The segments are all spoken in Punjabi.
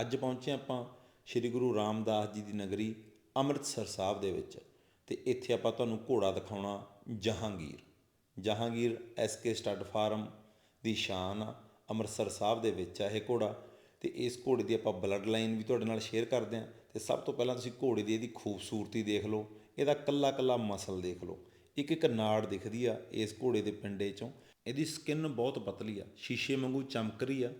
ਅੱਜ ਪਹੁੰਚੇ ਆਪਾਂ ਸ੍ਰੀ ਗੁਰੂ ਰਾਮਦਾਸ ਜੀ ਦੀ ਨਗਰੀ ਅੰਮ੍ਰਿਤਸਰ ਸਾਹਿਬ ਦੇ ਵਿੱਚ ਤੇ ਇੱਥੇ ਆਪਾਂ ਤੁਹਾਨੂੰ ਘੋੜਾ ਦਿਖਾਉਣਾ Jahangir. Jahangir SK stud farm ਦੀ ਸ਼ਾਨ ਆ, ਅੰਮ੍ਰਿਤਸਰ ਸਾਹਿਬ ਦੇ ਵਿੱਚ ਆ ਇਹ ਘੋੜਾ ਤੇ ਇਸ ਘੋੜੇ ਦੀ ਆਪਾਂ ਬਲੱਡ ਲਾਈਨ ਵੀ ਤੁਹਾਡੇ ਨਾਲ ਸ਼ੇਅਰ ਕਰਦੇ ਹਾਂ ਤੇ ਸਭ ਤੋਂ ਪਹਿਲਾਂ ਤੁਸੀਂ ਘੋੜੇ ਦੀ ਇਹਦੀ ਖੂਬਸੂਰਤੀ ਦੇਖ ਲਓ, ਇਹਦਾ ਕੱਲਾ ਕੱਲਾ ਮਸਲ ਦੇਖ ਲਓ ਇੱਕ ਇੱਕ ਨਾੜ ਦਿਖਦੀ ਆ ਇਸ ਘੋੜੇ ਦੇ ਪਿੰਡੇ ਚੋਂ, ਇਹਦੀ ਸਕਿਨ ਬਹੁਤ ਪਤਲੀ ਆ, ਸ਼ੀਸ਼ੇ ਵਾਂਗੂ ਚਮਕ ਰਹੀ ਆ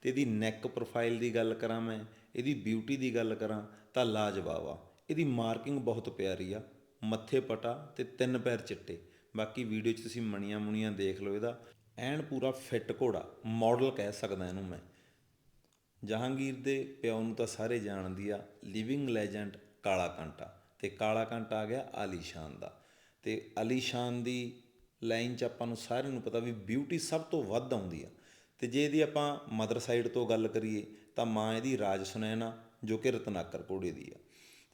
ਅਤੇ ਇਹਦੀ ਨੈਕ ਪ੍ਰੋਫਾਈਲ ਦੀ ਗੱਲ ਕਰਾਂ ਮੈਂ, ਇਹਦੀ ਬਿਊਟੀ ਦੀ ਗੱਲ ਕਰਾਂ ਤਾਂ ਲਾਜਵਾਬ ਆ। ਇਹਦੀ ਮਾਰਕਿੰਗ ਬਹੁਤ ਪਿਆਰੀ ਆ, ਮੱਥੇ ਪਟਾ ਤੇ ਤਿੰਨ ਪੈਰ ਚਿੱਟੇ। ਬਾਕੀ ਵੀਡੀਓ 'ਚ ਤੁਸੀਂ ਮਣੀਆਂ ਮੁਣੀਆਂ ਦੇਖ ਲਓ ਇਹਦਾ। ਐਨ ਪੂਰਾ ਫਿੱਟ ਘੋੜਾ ਮਾਡਲ ਕਹਿ ਸਕਦਾ ਇਹਨੂੰ ਮੈਂ। ਜਹਾਂਗੀਰ ਦੇ ਪਿਓ ਨੂੰ ਤਾਂ ਸਾਰੇ ਜਾਣਦੀ ਆ ਲਿਵਿੰਗ ਲੈਜੈਂਡ ਕਾਲਾ ਕਾਂਟਾ। ਤੇ ਕਾਲਾ ਕਾਂਟਾ ਆ ਗਿਆ ਆਲੀਸ਼ਾਨ ਦਾ। ਤੇ ਆਲੀਸ਼ਾਨ ਦੀ ਲਾਈਨ 'ਚ ਆਪਾਂ ਨੂੰ ਸਾਰਿਆਂ ਨੂੰ ਪਤਾ ਵੀ ਬਿਊਟੀ ਸਭ ਤੋਂ ਵੱਧ ਆਉਂਦੀ ਆ। ਤੇ ਜੇ ਇਹਦੀ ਆਪਾਂ ਮਦਰ ਸਾਈਡ ਤੋਂ ਗੱਲ ਕਰੀਏ, ਤਾਂ ਮਾਂ ਇਹਦੀ ਰਾਜ ਸੁਨੈਣਾ ਜੋ ਕਿ ਰਤਨਾਕਰ ਘੋੜੇ ਦੀ ਆ।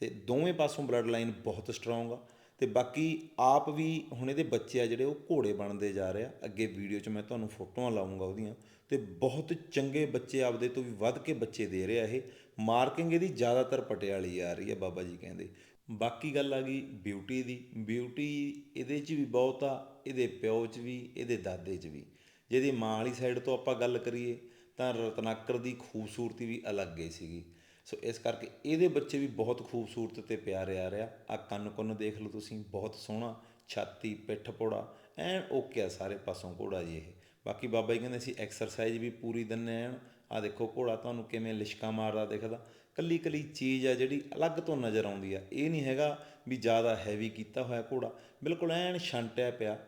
ਤੇ ਦੋਵੇਂ ਪਾਸੋਂ ਬਲੱਡ ਲਾਈਨ ਬਹੁਤ ਸਟਰੋਂਗ ਆ ਤੇ ਬਾਕੀ ਆਪ ਵੀ ਹੁਣ ਇਹਦੇ ਬੱਚੇ ਆ ਜਿਹੜੇ, ਉਹ ਘੋੜੇ ਬਣਦੇ ਜਾ ਰਹੇ ਆ। ਅੱਗੇ ਵੀਡੀਓ 'ਚ ਮੈਂ ਤੁਹਾਨੂੰ ਫੋਟੋਆਂ ਲਾਉਂਗਾ ਉਹਦੀਆਂ। ਤੇ ਬਹੁਤ ਚੰਗੇ ਬੱਚੇ ਆਪਦੇ ਤੋਂ ਵੀ ਵੱਧ ਕੇ ਬੱਚੇ ਦੇ ਰਿਹਾ ਇਹ। ਮਾਰਕਿੰਗ ਇਹਦੀ ਜ਼ਿਆਦਾਤਰ ਪਟਿਆਲੀ ਆ ਰਹੀ ਹੈ ਬਾਬਾ ਜੀ ਕਹਿੰਦੇ। ਬਾਕੀ ਗੱਲ ਆ ਗਈ ਬਿਊਟੀ ਦੀ। ਬਿਊਟੀ ਇਹਦੇ 'ਚ ਵੀ ਬਹੁਤ ਆ, ਇਹਦੇ ਪਿਓ 'ਚ ਵੀ, ਇਹਦੇ ਦਾਦੇ 'ਚ ਵੀ। ਜੇ ਇਹਦੀ ਮਾਂ ਵਾਲੀ ਸਾਈਡ ਤੋਂ ਆਪਾਂ ਗੱਲ ਕਰੀਏ, ਤਾਂ ਰਤਨਾਕਰ ਦੀ ਖੂਬਸੂਰਤੀ ਵੀ ਅਲੱਗ ਹੀ ਸੀਗੀ। ਸੋ ਇਸ ਕਰਕੇ ਇਹਦੇ ਬੱਚੇ ਵੀ ਬਹੁਤ ਖੂਬਸੂਰਤ ਤੇ ਪਿਆਰੇ ਆ ਰਿਹਾ। ਆ ਕੰਨ ਕੁੰਨ ਦੇਖ ਲਓ ਤੁਸੀਂ, ਬਹੁਤ ਸੋਹਣਾ, ਛਾਤੀ, ਪਿੱਠ ਪੋੜਾ, ਐਨ ਓਕੇ ਆ ਸਾਰੇ ਪਾਸੋਂ ਘੋੜਾ ਜੀ ਇਹ। ਬਾਕੀ ਬਾਬਾ ਜੀ ਕਹਿੰਦੇ ਸੀ ਐਕਸਰਸਾਈਜ਼ ਵੀ ਪੂਰੀ ਦਿੰਨੇ ਐਨ ਆ ਦੇਖੋ ਘੋੜਾ ਤੁਹਾਨੂੰ ਕਿਵੇਂ ਲਿਸ਼ਕਾ ਮਾਰਦਾ ਦਿਖਦਾ। ਕੱਲੀ ਕੱਲੀ ਚੀਜ਼ ਆ ਜਿਹੜੀ ਅਲੱਗ ਤੋਂ ਨਜ਼ਰ ਆਉਂਦੀ ਆ। ਇਹ ਨਹੀਂ ਹੈਗਾ ਵੀ ਜ਼ਿਆਦਾ ਹੈਵੀ ਕੀਤਾ ਹੋਇਆ ਘੋੜਾ। ਬਿਲਕੁਲ ਐਨ ਛੰਟਿਆ ਪਿਆ,